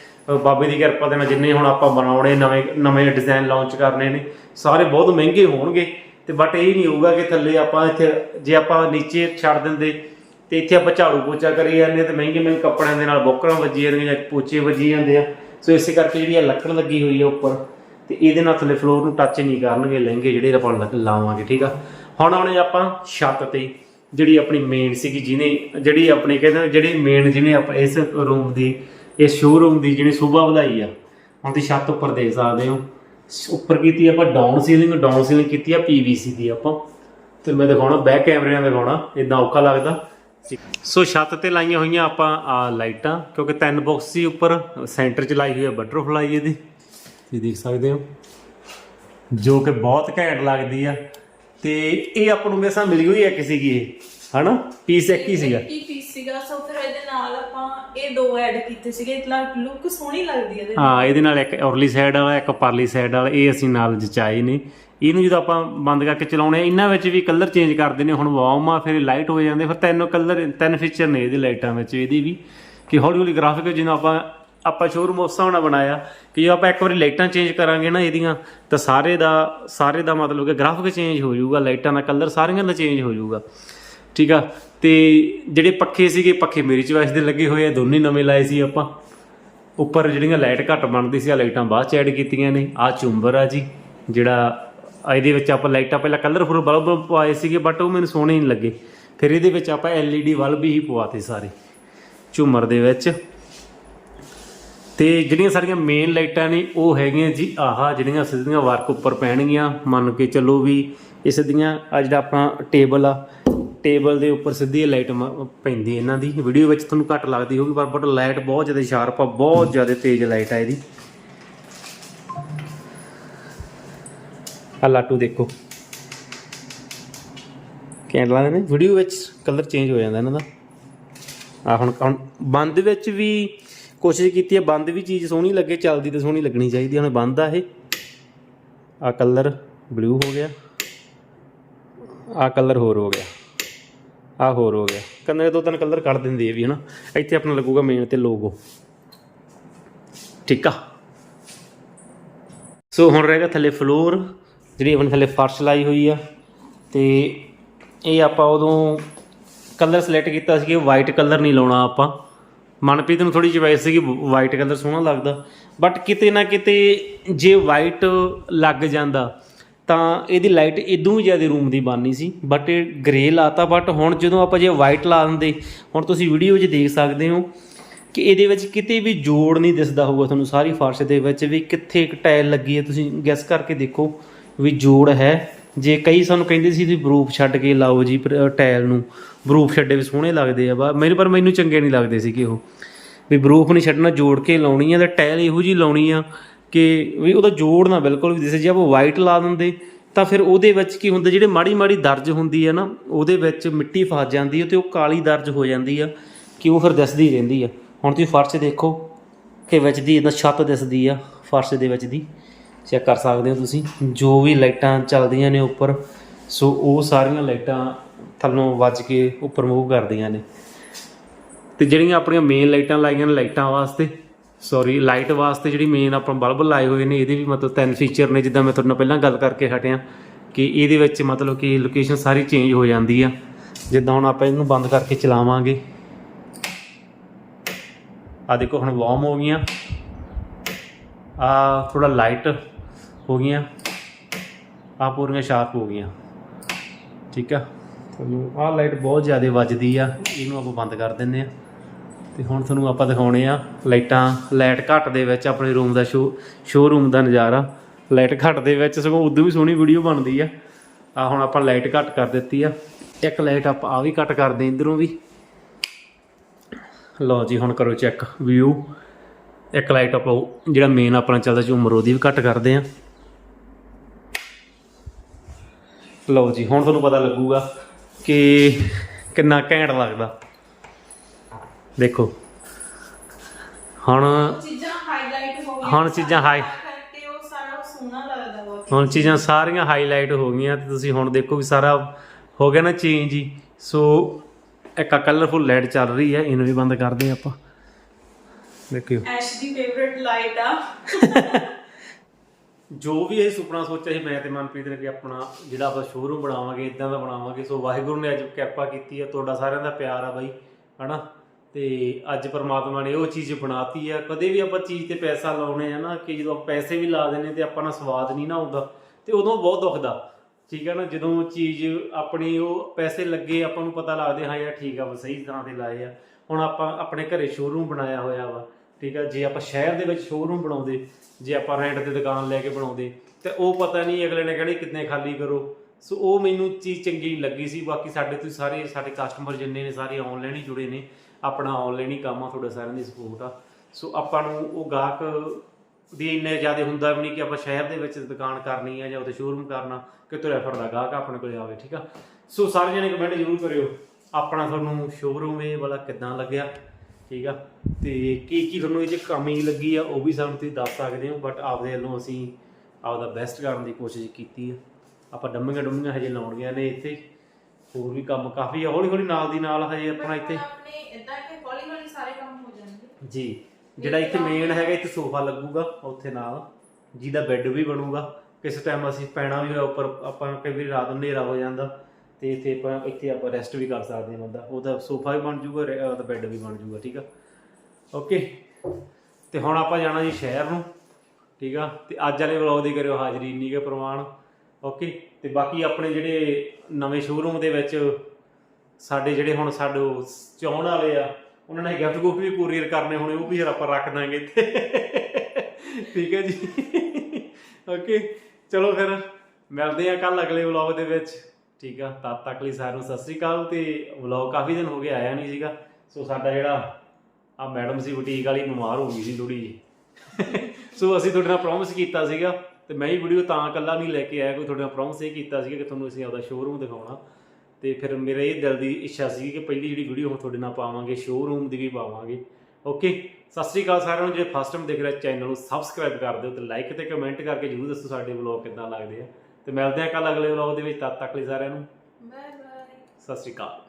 ਬਾਬੇ ਦੀ ਕਿਰਪਾ ਦੇ ਨਾਲ ਜਿੰਨੇ ਹੁਣ ਆਪਾਂ ਬਣਾਉਣੇ, ਨਵੇਂ ਨਵੇਂ ਡਿਜ਼ਾਈਨ ਲਾਂਚ ਕਰਨੇ ਨੇ, ਸਾਰੇ ਬਹੁਤ ਮਹਿੰਗੇ ਹੋਣਗੇ। ਤੇ ਬਟ ਇਹ ਨਹੀਂ ਹੋਊਗਾ ਕਿ ਥੱਲੇ ਆਪਾਂ ਇੱਥੇ, ਜੇ ਆਪਾਂ ਨੀਚੇ ਛੱਡ ਦਿੰਦੇ ਤੇ ਇੱਥੇ ਆਪਾਂ ਝਾੜੂ ਪੋਚਾ ਕਰੀ ਜਾਂਦੇ ਤੇ ਮਹਿੰਗੇ ਮਹਿੰਗੇ ਕੱਪੜਿਆਂ ਦੇ ਨਾਲ ਬੋਕਰਾਂ ਵੱਜੀ ਜਾਂਦੀਆਂ ਜਾਂ ਪੋਚੇ ਵੱਜੀ ਜਾਂਦੇ ਆ। ਸੋ ਇਸੇ ਕਰਕੇ ਜਿਹੜੀ ਆ ਲੱਕੜ ਲੱਗੀ ਹੋਈ ਆ ਉੱਪਰ ਤੇ ਇਹਦੇ ਨਾਲ ਥੱਲੇ ਫਲੋਰ ਨੂੰ ਟੱਚ ਨਹੀਂ ਕਰਨਗੇ ਲਹਿੰਗੇ ਜਿਹੜੇ ਆਪਾਂ ਲਾਵਾਂਗੇ, ਠੀਕ ਆ? ਹੁਣ ਆਉਣੇ ਆਪਾਂ ਛੱਤ ਤੇ, ਜਿਹੜੀ ਆਪਣੀ ਮੇਨ ਸੀਗੀ ਜਿਹਨੇ, ਜਿਹੜੀ ਆਪਣੇ ਕਹਿੰਦੇ ਨੇ, ਜਿਹੜੀ ਮੇਨ ਜਿਹਨੇ ਆਪਾਂ ਇਸ ਰੂਮ ਦੀ, ਇਸ ਸ਼ੋਰੂਮ ਦੀ ਜਿਹੜੀ ਸ਼ੋਭਾ ਵਧਾਈ ਆ, ਹੁਣ ਦੀ ਛੱਤ ਉੱਪਰ ਦੇਖ ਸਕਦੇ ਹੋ। ਉੱਪਰ ਕੀਤੀ ਆਪਾਂ ਡਾਊਨ ਸੀਲਿੰਗ ਡਾਊਨ ਸੀਲਿੰਗ ਕੀਤੀ ਆ ਪੀਵੀਸੀ ਦੀ ਆਪਾਂ। ਤੇ ਮੈਂ ਦਿਖਾਉਣਾ, ਬੈਕ ਕੈਮਰੇ ਨਾਲ ਦਿਖਾਉਣਾ ਇਦਾਂ ਔਖਾ ਲੱਗਦਾ। ਸੋ ਛੱਤ ਤੇ ਲਾਈਆਂ ਹੋਈਆਂ ਆਪਾਂ ਆ ਲਾਈਟਾਂ, ਕਿਉਂਕਿ ਤਿੰਨ ਬਾਕਸ ਸੀ ਉੱਪਰ ਸੈਂਟਰ 'ਚ ਲਾਈ ਹੋਈ ਹੈ ਬਟਰਫਲਾਈ ਇਹਦੀ। ਤੁਸੀਂ ਦੇਖ ਸਕਦੇ ਹੋ। ਜੋ ਕਿ ਬਹੁਤ ਘੈਂਟ ਲੱਗਦੀ ਆ। ਤੇ ਇਹ ਆਪਾਂ ਨੂੰ ਮੇਸਾ ਮਿਲੀ ਹੋਈ ਹੈ ਕਿਸੇ ਕੀ ਇਹ, ਹਨਾ? ਪੀਸ ਇੱਕ ਹੀ ਸੀਗਾ। ਕੀ ਪੀਸ ਸੀਗਾ, ਸੋ ਫਿਰ ਇਹਦੇ ਨਾਲ ਆਪਾਂ ਇਹ ਦੋ ਐਡ ਕੀਤੇ ਸੀਗੇ ਇਤਲਾ ਲੁੱਕ ਸੋਹਣੀ ਲੱਗਦੀ ਹੈ ਇਹਦੇ ਹਾਂ, ਇਹਦੇ ਨਾਲ ਇੱਕ ਔਰਲੀ ਸਾਈਡ ਵਾਲਾ, ਇੱਕ ਪਰਲੀ ਸਾਈਡ ਵਾਲਾ, ਇਹ ਅਸੀਂ ਨਾਲ ਜਚਾਏ ਨੇ। ਇਹਨੂੰ ਜਦੋਂ ਆਪਾਂ ਬੰਦ ਕਰਕੇ ਚਲਾਉਣੇ ਇਹਨਾਂ ਵਿੱਚ ਵੀ ਕਲਰ ਚੇਂਜ ਕਰਦੇ ਨੇ। ਹੁਣ ਵਾਰਮ ਆ ਫਿਰ ਲਾਈਟ ਹੋ ਜਾਂਦੇ, ਫਿਰ ਤਿੰਨ ਕਲਰ ਤਿੰਨ ਫੀਚਰ ਨੇ ਇਹਦੇ ਲਾਈਟਾਂ ਵਿੱਚ, ਇਹਦੀ ਵੀ। ਕਿ ਹੌਲੀ ਹੌਲੀ ਗ੍ਰਾਫਿਕ ਜਿਹਨੂੰ ਆਪਾਂ ਆਪਾਂ ਸ਼ੋਰੂਮ ਉਸ ਹਿਸਾਬ ਨਾਲ ਬਣਾਇਆ, ਕਿ ਜੇ ਆਪਾਂ ਇੱਕ ਵਾਰੀ ਲਾਈਟਾਂ ਚੇਂਜ ਕਰਾਂਗੇ ਨਾ ਇਹਦੀਆਂ, ਤਾਂ ਸਾਰੇ ਦਾ ਸਾਰੇ ਦਾ ਮਤਲਬ ਕਿ ਗ੍ਰਾਫਿਕ ਚੇਂਜ ਹੋ ਜਾਊਗਾ ਲਾਈਟਾਂ ਦਾ ਕਲਰ ਸਾਰੀਆਂ ਦਾ ਚੇਂਜ ਹੋ ਜਾਊਗਾ। ਠੀਕ ਆ? ਤੇ ਜਿਹੜੇ ਪੱਖੇ ਸੀਗੇ, ਪੱਖੇ ਮੇਰੀ ਚੁਆਇਸ ਦੇ ਲੱਗੇ ਹੋਏ ਆ, ਦੋਨੇ ਨਵੇਂ ਲਾਏ ਸੀ ਆਪਾਂ। ਉੱਪਰ ਜਿਹੜੀਆਂ ਲਾਈਟ ਘੱਟ ਬਣਦੀ ਸੀ ਆ ਲਾਈਟਾਂ ਬਾਅਦ ਚ ਐਡ ਕੀਤੀਆਂ ਨੇ। ਆ ਝੁੰਬਰ ਆ ਜੀ, ਜਿਹੜਾ ਇਹਦੇ ਵਿੱਚ ਆਪਾਂ ਲਾਈਟਾਂ ਪਹਿਲਾਂ ਕਲਰਫੁਲ ਬਲਬ ਪਵਾਏ ਸੀਗੇ ਬਟ ਉਹ ਮੈਨੂੰ ਸੋਹਣੇ ਨਹੀਂ ਲੱਗੇ। ਫਿਰ ਇਹਦੇ ਵਿੱਚ ਆਪਾਂ LED ਬਲਬ ਹੀ ਪਵਾਤੇ ਸਾਰੇ, ਝੁੰਮਰ ਦੇ ਵਿੱਚ। ਤੇ ਜਿਹੜੀਆਂ ਸਾਰੀਆਂ ਮੇਨ ਲਾਈਟਾਂ ਨੇ, ਉਹ ਹੈਗੀਆਂ ਜੀ ਆਹਾ, ਜਿਹੜੀਆਂ ਸਿੱਧੀਆਂ ਵਰਕ ਉੱਪਰ ਪੈਣਗੀਆਂ। ਮੰਨ ਕੇ ਚੱਲੋ ਵੀ ਇਸ ਦੀਆਂ ਆ ਜਿਹੜਾ ਆਪਣਾ ਟੇਬਲ ਆ ਟੇਬਲ ਦੇ ਉੱਪਰ ਸਿੱਧੀ ਲਾਈਟ ਪੈਂਦੀ ਇਹਨਾਂ ਦੀ। ਵੀਡੀਓ ਵਿੱਚ ਤੁਹਾਨੂੰ ਘੱਟ ਲੱਗਦੀ ਹੋਊਗੀ, ਪਰ ਬਟ ਲਾਈਟ ਬਹੁਤ ਜ਼ਿਆਦਾ ਸ਼ਾਰਪ ਆ, ਬਹੁਤ ਜ਼ਿਆਦਾ ਤੇਜ਼ ਲਾਈਟ ਆ ਇਹਦੀ। ਆ ਲਾਟੂ ਦੇਖੋ। ਕੈਂਡਲਾਂ ਦੇ ਨੇ ਵੀਡੀਓ ਵਿੱਚ ਕਲਰ ਚੇਂਜ ਹੋ ਜਾਂਦਾ ਇਹਨਾਂ ਦਾ। ਆ ਹੁਣ ਹੁਣ ਬੰਦ ਵਿੱਚ ਵੀ ਕੋਸ਼ਿਸ਼ ਕੀਤੀ ਹੈ, ਬੰਦ ਵੀ ਚੀਜ਼ ਸੋਹਣੀ ਲੱਗੇ, ਚੱਲਦੀ ਤੇ ਸੋਹਣੀ ਲੱਗਣੀ ਚਾਹੀਦੀ ਹੈ। ਹੁਣ ਬੰਦ ਆ ਇਹ। ਆ ਕਲਰ ਬਲੂ ਹੋ ਗਿਆ। ਆ ਕਲਰ ਹੋਰ ਹੋ ਗਿਆ। ਆ ਹੋਰ ਹੋ ਗਿਆ। ਕੰਨੇ ਦੋ ਤਿੰਨ ਕਲਰ ਕੱਢ ਦਿੰਦੀ ਹੈ ਵੀ, ਹਨਾ? ਇੱਥੇ ਆਪਣਾ ਲੱਗੂਗਾ ਮੇਨ ਤੇ ਲੋਗੋ ਠੀਕ ਆ? ਸੋ ਹੁਣ ਰਹੇਗਾ ਥੱਲੇ ਫਲੋਰ ਜਿਹੜੀ ਆਪਣੇ ਥੱਲੇ ਫਰਸ਼ ਲਾਈ ਹੋਈ ਆ। ਤੇ ਇਹ ਆਪਾਂ ਉਦੋਂ ਕਲਰ ਸਿਲੈਕਟ ਕੀਤਾ ਸੀ ਕਿ ਵਾਈਟ ਕਲਰ ਨਹੀਂ ਲਾਉਣਾ ਆਪਾਂ। ਮਨਪ੍ਰੀਤ ਨੂੰ ਥੋੜੀ ਜਿਹੀ ਸੀ ਕਿ ਵਾਈਟ ਕਲਰ ਸੋਹਣਾ ਲੱਗਦਾ। ਬਟ ਕਿਤੇ ਨਾ ਕਿਤੇ ਜੇ ਵਾਈਟ ਲੱਗ ਜਾਂਦਾ ਤਾਂ ਇਹਦੀ ਲਾਈਟ ਇਦੋਂ ਹੀ ਜ਼ਿਆਦਾ ਰੂਮ ਦੀ ਬਣਨੀ ਸੀ ਬਟ ਇਹ ਗ੍ਰੇ ਲਾਤਾ ਬਟ ਹੁਣ ਜਦੋਂ ਆਪਾਂ ਜੇ ਵਾਈਟ ਲਾ ਦਿੰਦੇ, ਹੁਣ ਤੁਸੀਂ ਵੀਡੀਓ 'ਚ ਦੇਖ ਸਕਦੇ ਹੋ ਕਿ ਇਹਦੇ ਵਿੱਚ ਕਿਤੇ ਵੀ ਜੋੜ ਨਹੀਂ ਦਿਸਦਾ ਹੋਊਗਾ ਤੁਹਾਨੂੰ ਸਾਰੀ ਫਰਸ਼ ਦੇ ਵਿੱਚ ਵੀ ਕਿੱਥੇ ਇੱਕ ਟਾਇਲ ਲੱਗੀ ਹੈ, ਤੁਸੀਂ ਗੈਸ ਕਰਕੇ ਦੇਖੋ ਵੀ ਜੋੜ ਹੈ। ਜੇ ਕਈ ਸਾਨੂੰ ਕਹਿੰਦੇ ਸੀ ਤੁਸੀਂ ਬਰੂਫ ਛੱਡ ਕੇ ਲਾਓ ਜੀ ਪਰ- ਟਾਇਲ ਨੂੰ ਬਰੂਫ ਛੱਡੇ ਵੀ ਸੋਹਣੇ ਲੱਗਦੇ ਆ, ਬਾ, ਮੈਨੂੰ, ਪਰ ਮੈਨੂੰ ਚੰਗੇ ਨਹੀਂ ਲੱਗਦੇ ਸੀਗੇ ਉਹ। ਵੀ ਬਰੂਫ ਨਹੀਂ ਛੱਡਣਾ, ਜੋੜ ਕੇ ਲਾਉਣੀ ਆ ਤੇ ਟਾਇਲ ਇਹੋ ਜੀ ਲਾਉਣੀ ਆ ਕਿ ਵੀ ਉਹਦਾ ਜੋੜ ਨਾ ਬਿਲਕੁਲ ਵੀ ਦਿਸੇ, ਜੇ ਆਪਾਂ ਵਾਈਟ ਲਾ ਦਿੰਦੇ, ਤਾਂ ਫਿਰ ਉਹਦੇ ਵਿੱਚ ਕੀ ਹੁੰਦਾ, ਜਿਹੜੇ ਮਾੜੀ ਮਾੜੀ ਦਰਜ ਹੁੰਦੀ ਹੈ ਨਾ, ਉਹਦੇ ਵਿੱਚ ਮਿੱਟੀ ਫਸ ਜਾਂਦੀ ਹੈ ਤੇ ਉਹ ਕਾਲੀ ਦਰਜ ਹੋ ਜਾਂਦੀ ਆ ਕਿ ਉਹ ਫਿਰ ਦਿਸਦੀ ਰਹਿੰਦੀ ਆ। ਹੁਣ ਤੁਸੀਂ ਫਰਸ਼ ਦੇਖੋ, ਕਿ ਵਿੱਚ ਦੀ ਇਹਦਾ ਛੱਤ ਦਿਸਦੀ ਆ, ਫਰਸ਼ ਦੇ ਵਿੱਚ ਦੀ। ਚੈੱਕ ਕਰ ਸਕਦੇ ਹੋ ਤੁਸੀਂ, ਜੋ ਵੀ ਲਾਈਟਾਂ ਚੱਲਦੀਆਂ ਨੇ ਉੱਪਰ, ਸੋ ਉਹ ਸਾਰੀਆਂ ਲਾਈਟਾਂ ਥੱਲੋਂ ਵੱਜ ਕੇ ਉੱਪਰ ਮੂਵ ਕਰਦੀਆਂ ਨੇ। ਤੇ ਜਿਹੜੀਆਂ ਆਪਣੀਆਂ ਮੇਨ ਲਾਈਟਾਂ ਲਾਈਆਂ ਨੇ ਲਾਈਟਾਂ ਵਾਸਤੇ ਸੌਰੀ ਲਾਈਟ ਵਾਸਤੇ ਜਿਹੜੀ ਮੇਨ ਆਪਾਂ ਬਲਬ ਲਾਏ ਹੋਏ ਨੇ, ਇਹਦੇ ਵੀ ਮਤਲਬ ਤਿੰਨ ਫੀਚਰ ਨੇ, ਜਿੱਦਾਂ ਮੈਂ ਤੁਹਾਨੂੰ ਪਹਿਲਾਂ ਗੱਲ ਕਰਕੇ ਹਟਿਆ ਕਿ ਇਹਦੇ ਵਿੱਚ ਮਤਲਬ ਕਿ ਲੋਕੇਸ਼ਨ ਸਾਰੀ ਚੇਂਜ ਹੋ ਜਾਂਦੀ ਆ। ਜਿੱਦਾਂ ਹੁਣ ਆਪਾਂ ਇਹਨੂੰ ਬੰਦ ਕਰਕੇ ਚਲਾਵਾਂਗੇ। ਆ ਦੇਖੋ, ਹੁਣ ਵਾਰਮ ਹੋ ਗਈਆਂ। ਆ ਥੋੜਾ ਲਾਈਟ ਹੋ ਗਈਆਂ। ਆ ਪੂਰੀਆਂ ਸ਼ਾਰਪ ਹੋ ਗਈਆਂ। ਠੀਕ ਆ? ਤੁਹਾਨੂੰ ਆਹ ਲਾਈਟ ਬਹੁਤ ਜ਼ਿਆਦਾ ਵੱਜਦੀ ਆ। ਇਹਨੂੰ ਆਪਾਂ ਬੰਦ ਕਰ ਦਿੰਨੇ ਆ। ਤੇ ਹੁਣ ਤੁਹਾਨੂੰ ਆਪਾਂ ਦਿਖਾਉਣੇ ਆ ਲਾਈਟਾਂ, ਲਾਈਟ ਘੱਟ ਦੇ ਵਿੱਚ ਆਪਣੇ ਰੂਮ ਦਾ ਸ਼ੋ ਸ਼ੋਰੂਮ ਦਾ ਨਜ਼ਾਰਾ। ਲਾਈਟ ਘੱਟ ਦੇ ਵਿੱਚ ਸਗੋਂ ਉਦੋਂ ਵੀ ਸੋਹਣੀ ਵੀਡੀਓ ਬਣਦੀ ਆ। ਆ ਹੁਣ ਆਪਾਂ ਲਾਈਟ ਘੱਟ ਕਰ ਦਿੱਤੀ ਆ। ਇੱਕ ਲਾਈਟ ਆਪਾਂ ਆ ਵੀ ਘੱਟ ਕਰਦੇ ਇਧਰੋਂ ਵੀ। ਲਓ ਜੀ, ਹੁਣ ਕਰੋ ਚੈੱਕ ਵਿਊ ਇੱਕ ਲਾਈਟ ਆਪਾਂ ਉਹ ਜਿਹੜਾ ਮੇਨ ਆਪਣਾ ਚੱਲਦਾ ਝੂਮਰ ਉਹਦੀ ਵੀ ਘੱਟ ਕਰਦੇ ਆ। ਲਓ ਜੀ, ਹੁਣ ਤੁਹਾਨੂੰ ਪਤਾ ਲੱਗੂਗਾ ਕਿ ਕਿੰਨਾ ਘੈਂਟ ਲੱਗਦਾ। ਦੇਖੋ। ਹੁਣ ਚੀਜ਼ਾਂ ਹਾਈਲਾਈਟ ਹੋ ਗਈਆਂ ਹੁਣ ਚੀਜ਼ਾਂ ਹਾਈ- ਕਰਕੇ ਉਹ ਸਾਰਾ ਸੋਹਣਾ ਲੱਗਦਾ ਬਹੁਤ ਹੁਣ ਚੀਜ਼ਾਂ ਸਾਰੀਆਂ ਹਾਈਲਾਈਟ ਹੋ ਗਈਆਂ ਤੇ ਤੁਸੀਂ ਹੁਣ ਦੇਖੋ ਵੀ ਸਾਰਾ ਹੋ ਗਿਆ ਨਾ ਚੇਂਜ ਹੀ। ਸੋ ਇੱਕ ਕਲਰਫੁਲ ਲਾਈਟ ਚੱਲ ਰਹੀ ਹੈ ਇਹਨੂੰ ਵੀ ਬੰਦ ਕਰਦੇ ਆਪਾਂ। ਦੇਖਿਓ। ਐਸ਼ ਦੀ ਫੇਵਰਿਟ ਲਾਈਟ ਆ। [laughs] ਜੋ ਵੀ ਇਹ ਸੁਪਨਾ ਸੋਚਿਆ ਸੀ ਮੈਂ ਤੇ ਮਨਪ੍ਰੀਤ ਨੇ ਕਿ ਆਪਣਾ ਜਿਹੜਾ ਆਪਾਂ ਸ਼ੋਰੂਮ ਬਣਾਵਾਂਗੇ ਇਦਾਂ ਦਾ ਬਣਾਵਾਂਗੇ। ਸੋ ਵਾਹਿਗੁਰੂ ਨੇ ਅੱਜ ਕਿਰਪਾ ਕੀਤੀ ਹੈ ਤੁਹਾਡਾ ਸਾਰਿਆਂ ਦਾ ਪਿਆਰ ਆ ਬਾਈ ਹਨਾ? ਤੇ ਅੱਜ ਪਰਮਾਤਮਾ ਨੇ ਉਹ ਚੀਜ਼ ਬਣਾਤੀ ਆ। ਕਦੇ ਵੀ ਆਪਾਂ ਚੀਜ਼ ਤੇ ਪੈਸਾ ਲਾਉਣੇ ਆ ਨਾ ਕਿ ਜਦੋਂ ਆਪਾਂ ਪੈਸੇ ਵੀ ਲਾ ਦਿੰਨੇ ਤੇ ਆਪਾਂ ਨਾਲ ਸਵਾਦ ਨਹੀਂ ਨਾ ਆਉਂਦਾ, ਤੇ ਉਦੋਂ ਬਹੁਤ ਦੁਖਦਾ ਠੀਕ ਹੈ ਨਾ? ਜਦੋਂ ਚੀਜ਼ ਆਪਣੀ ਉਹ ਪੈਸੇ ਲੱਗੇ, ਆਪਾਂ ਨੂੰ ਪਤਾ ਲੱਗਦੇ, ਹਾਂ ਯਾਰ ਠੀਕ ਆ ਵਾ ਸਹੀ ਤਰ੍ਹਾਂ ਤੇ ਲਾਏ ਆ। ਹੁਣ ਆਪਾਂ ਆਪਣੇ ਘਰੇ ਸ਼ੋਰੂਮ ਬਣਾਇਆ ਹੋਇਆ ਵਾ। ਠੀਕ ਆ? ਜੇ ਆਪਾਂ ਸ਼ਹਿਰ ਦੇ ਵਿੱਚ ਸ਼ੋਰੂਮ ਬਣਾਉਂਦੇ, ਜੇ ਆਪਾਂ ਰੈਂਟ ਤੇ ਦੁਕਾਨ ਲੈ ਕੇ ਬਣਾਉਂਦੇ, ਤੇ ਉਹ ਪਤਾ ਨਹੀਂ ਅਗਲੇ ਨੇ ਕਹਿਣੀ ਕਿੰਨੇ ਖਾਲੀ ਕਰੋ। ਸੋ ਉਹ ਮੈਨੂੰ ਚੀਜ਼ ਚੰਗੀ ਲੱਗੀ ਸੀ। ਬਾਕੀ ਸਾਡੇ ਤੁਸੀਂ ਸਾਰੇ ਸਾਡੇ ਕਸਟਮਰ ਜਿੰਨੇ ਨੇ ਸਾਰੇ ਆਨਲਾਈਨ ਹੀ ਜੁੜੇ ਨੇ। ਆਪਣਾ ਆਨਲਾਈਨ ਹੀ ਕੰਮ ਆ, ਤੁਹਾਡੇ ਸਾਰਿਆਂ ਦੀ ਸਪੋਰਟ ਆ। ਸੋ ਆਪਾਂ ਨੂੰ ਉਹ ਗਾਹਕ ਦੀ ਇੰਨੇ ਜ਼ਿਆਦਾ ਹੁੰਦਾ ਵੀ ਨਹੀਂ ਕਿ ਆਪਾਂ ਸ਼ਹਿਰ ਦੇ ਵਿੱਚ ਦੁਕਾਨ ਕਰਨੀ ਆ ਜਾਂ ਉੱਥੇ ਸ਼ੋਰੂਮ ਕਰਨਾ ਕਿ ਤੁਰਿਆ ਫਿਰਦਾ ਗਾਹਕ ਆਪਣੇ ਕੋਲੇ ਆਵੇ, ਠੀਕ ਆ? ਸੋ ਸਾਰੇ ਜਣੇ ਕਮੈਂਟ ਜ਼ਰੂਰ ਕਰਿਓ, ਆਪਣਾ ਤੁਹਾਨੂੰ ਸ਼ੋਰੂਮ ਇਹ ਵਾਲਾ ਕਿੱਦਾਂ ਲੱਗਿਆ, ਠੀਕ ਆ? ਤੇ ਕੀ ਕੀ ਤੁਹਾਨੂੰ ਇਹ 'ਚ ਕਮੀ ਲੱਗੀ ਆ, ਉਹ ਵੀ ਸਾਨੂੰ ਤੁਸੀਂ ਦੱਸ ਸਕਦੇ ਹੋ ਬਟ ਆਪਦੇ ਵੱਲੋਂ ਅਸੀਂ ਆਪਦਾ ਬੈਸਟ ਕਰਨ ਦੀ ਕੋਸ਼ਿਸ਼ ਕੀਤੀ ਆ। ਆਪਾਂ ਡੰਮੀਆਂ ਡੰਮੀਆਂ ਹਜੇ ਲਾਉਣੀਆਂ ਨੇ ਇੱਥੇ, ਹੋਰ ਵੀ ਕੰਮ ਕਾਫੀ ਆ ਹੌਲੀ ਹੌਲੀ ਨਾਲ ਦੀ ਨਾਲ ਹਜੇ ਆਪਣਾ ਇੱਥੇ ਆਪਣੇ ਇਦਾਂ ਕਿ ਹੌਲੀ ਹੌਲੀ ਸਾਰੇ ਕੰਮ ਹੋ ਜਾਣਗੇ ਜੀ। ਜਿਹੜਾ ਇੱਥੇ ਮੇਨ ਹੈਗਾ ਇੱਥੇ ਸੋਫਾ ਲੱਗੂਗਾ ਉੱਥੇ ਨਾਲ। ਜਿਹਦਾ ਬੈੱਡ ਵੀ ਬਣੂਗਾ। ਕਿਸੇ ਟਾਈਮ ਅਸੀਂ ਪੈਣਾ ਵੀ ਹੋਇਆ ਉੱਪਰ ਆਪਾਂ ਕਈ ਵਾਰੀ ਰਾਤ ਨੂੰ ਹਨੇਰਾ ਹੋ ਜਾਂਦਾ। ਤੇ ਇੱਥੇ ਆਪਾਂ ਇੱਥੇ ਆਪਾਂ ਰੈਸਟ ਵੀ ਕਰ ਸਕਦੇ ਹਾਂ ਬੰਦਾ। ਉਹਦਾ ਸੋਫਾ ਵੀ ਬਣ ਜੂਗਾ ਉਹਦਾ ਬੈੱਡ ਵੀ ਬਣ ਜੂਗਾ ਠੀਕ ਆ? ਓਕੇ ਤੇ ਹੁਣ ਆਪਾਂ ਜਾਣਾ ਜੀ ਸ਼ਹਿਰ ਨੂੰ ਠੀਕ ਆ? ਤੇ ਅੱਜ ਵਾਲੇ ਵਲੌਗ ਦੀ ਕਰਿਓ ਹਾਜ਼ਰੀ ਇੰਨੀ ਕੇ ਪ੍ਰਮਾਣ। ਓਕੇ ਤੇ ਬਾਕੀ ਆਪਣੇ ਜਿਹੜੇ ਨਵੇਂ ਸ਼ੋਰੂਮ ਦੇ ਵਿੱਚ ਸਾਡੇ ਜਿਹੜੇ ਹੁਣ ਸਾਡੇ ਚਾਹਣ ਵਾਲੇ ਆ ਉਹਨਾਂ ਨੇ ਗਿਫਟ ਗੁਫਟ ਵੀ ਕੁਰੀਅਰ ਕਰਨੇ ਹੋਣੇ, ਉਹ ਵੀ ਫਿਰ ਆਪਾਂ ਰੱਖ ਦਾਂਗੇ ਇੱਥੇ। ਠੀਕ ਹੈ ਜੀ। ਓਕੇ ਚਲੋ ਫਿਰ ਮਿਲਦੇ ਆ ਕੱਲ ਅਗਲੇ ਵਲੌਗ ਦੇ ਵਿੱਚ। ਠੀਕ ਆ, ਤਦ ਤੱਕ ਲਈ ਸਾਰਿਆਂ ਨੂੰ ਸਤਿ ਸ੍ਰੀ ਅਕਾਲ ਤੇ ਵਲੌਗ ਕਾਫੀ ਦਿਨ ਹੋ ਗਏ, ਆਇਆ ਨਹੀਂ ਸੀਗਾ। ਸੋ ਸਾਡਾ ਜਿਹੜਾ ਆ ਮੈਡਮ ਸੀ ਬੁਟੀਕ ਵਾਲੀ ਬਿਮਾਰ ਹੋ ਗਈ ਸੀ ਥੋੜੀ ਜੀ ਸੋ ਅਸੀਂ ਤੁਹਾਡੇ ਨਾਲ ਪ੍ਰੋਮਿਸ ਕੀਤਾ ਸੀਗਾ ਤੇ ਮੈਂ ਹੀ ਵੀਡੀਓ ਤਾਂ ਇਕੱਲਾ ਨਹੀਂ ਲੈ ਕੇ ਆਇਆ, ਕੋਈ ਤੁਹਾਡੇ ਨਾਲ ਪ੍ਰੋਮਿਸ ਇਹ ਕੀਤਾ ਸੀਗਾ ਕਿ ਤੁਹਾਨੂੰ ਅਸੀਂ ਆਪਦਾ ਸ਼ੋਰੂਮ ਦਿਖਾਉਣਾ। ਤੇ ਫਿਰ ਮੇਰੇ ਇਹ ਦਿਲ ਦੀ ਇੱਛਾ ਸੀ ਕਿ ਪਹਿਲੀ ਜਿਹੜੀ ਵੀਡੀਓ ਹੁਣ ਤੁਹਾਡੇ ਨਾਲ ਪਾਵਾਂਗੇ ਸ਼ੋਰੂਮ ਦੀ ਵੀ ਪਾਵਾਂਗੇ। ਓਕੇ ਸਤਿ ਸ੍ਰੀ ਅਕਾਲ ਸਾਰਿਆਂ ਨੂੰ। ਜਿਹੜੇ ਫਸਟ ਟਾਈਮ ਦੇਖ ਰਹੇ ਚੈਨਲ ਨੂੰ ਸਬਸਕ੍ਰਾਈਬ ਕਰ ਦਿਓ ਤੇ ਲਾਈਕ ਤੇ ਕਮੈਂਟ ਕਰਕੇ ਜਰੂਰ ਦੱਸੋ ਸਾਡੇ ਵਲੌਗ ਕਿੱਦਾਂ ਲੱਗਦੇ ਆ। ਤੇ ਮਿਲਦੇ ਆ ਕੱਲ ਅਗਲੇ ਵਲੌਗ ਦੇ ਵਿੱਚ। ਤਦ ਤੱਕ ਲਈ ਸਾਰਿਆਂ ਨੂੰ ਬਾਏ ਬਾਏ ਸਤਿ ਸ੍ਰੀ ਅਕਾਲ।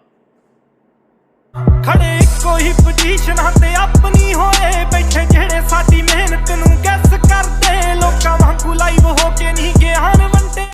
ਖੜੇ ਇੱਕੋ ਹੀ ਪੋਜੀਸ਼ਨਾਂ ਤੇ ਆਪਣੀ ਹੋਏ ਬੈਠੇ ਜਿਹੜੇ ਸਾਡੀ ਮਿਹਨਤ ਨੂੰ ਗੈਸ ਕਰਦੇ। ਲੋਕਾਂ ਵਾਂਗੂ ਲਾਈਵ ਹੋ ਕੇ ਨਹੀਂ ਗਿਆਨ ਵੰਡੇ।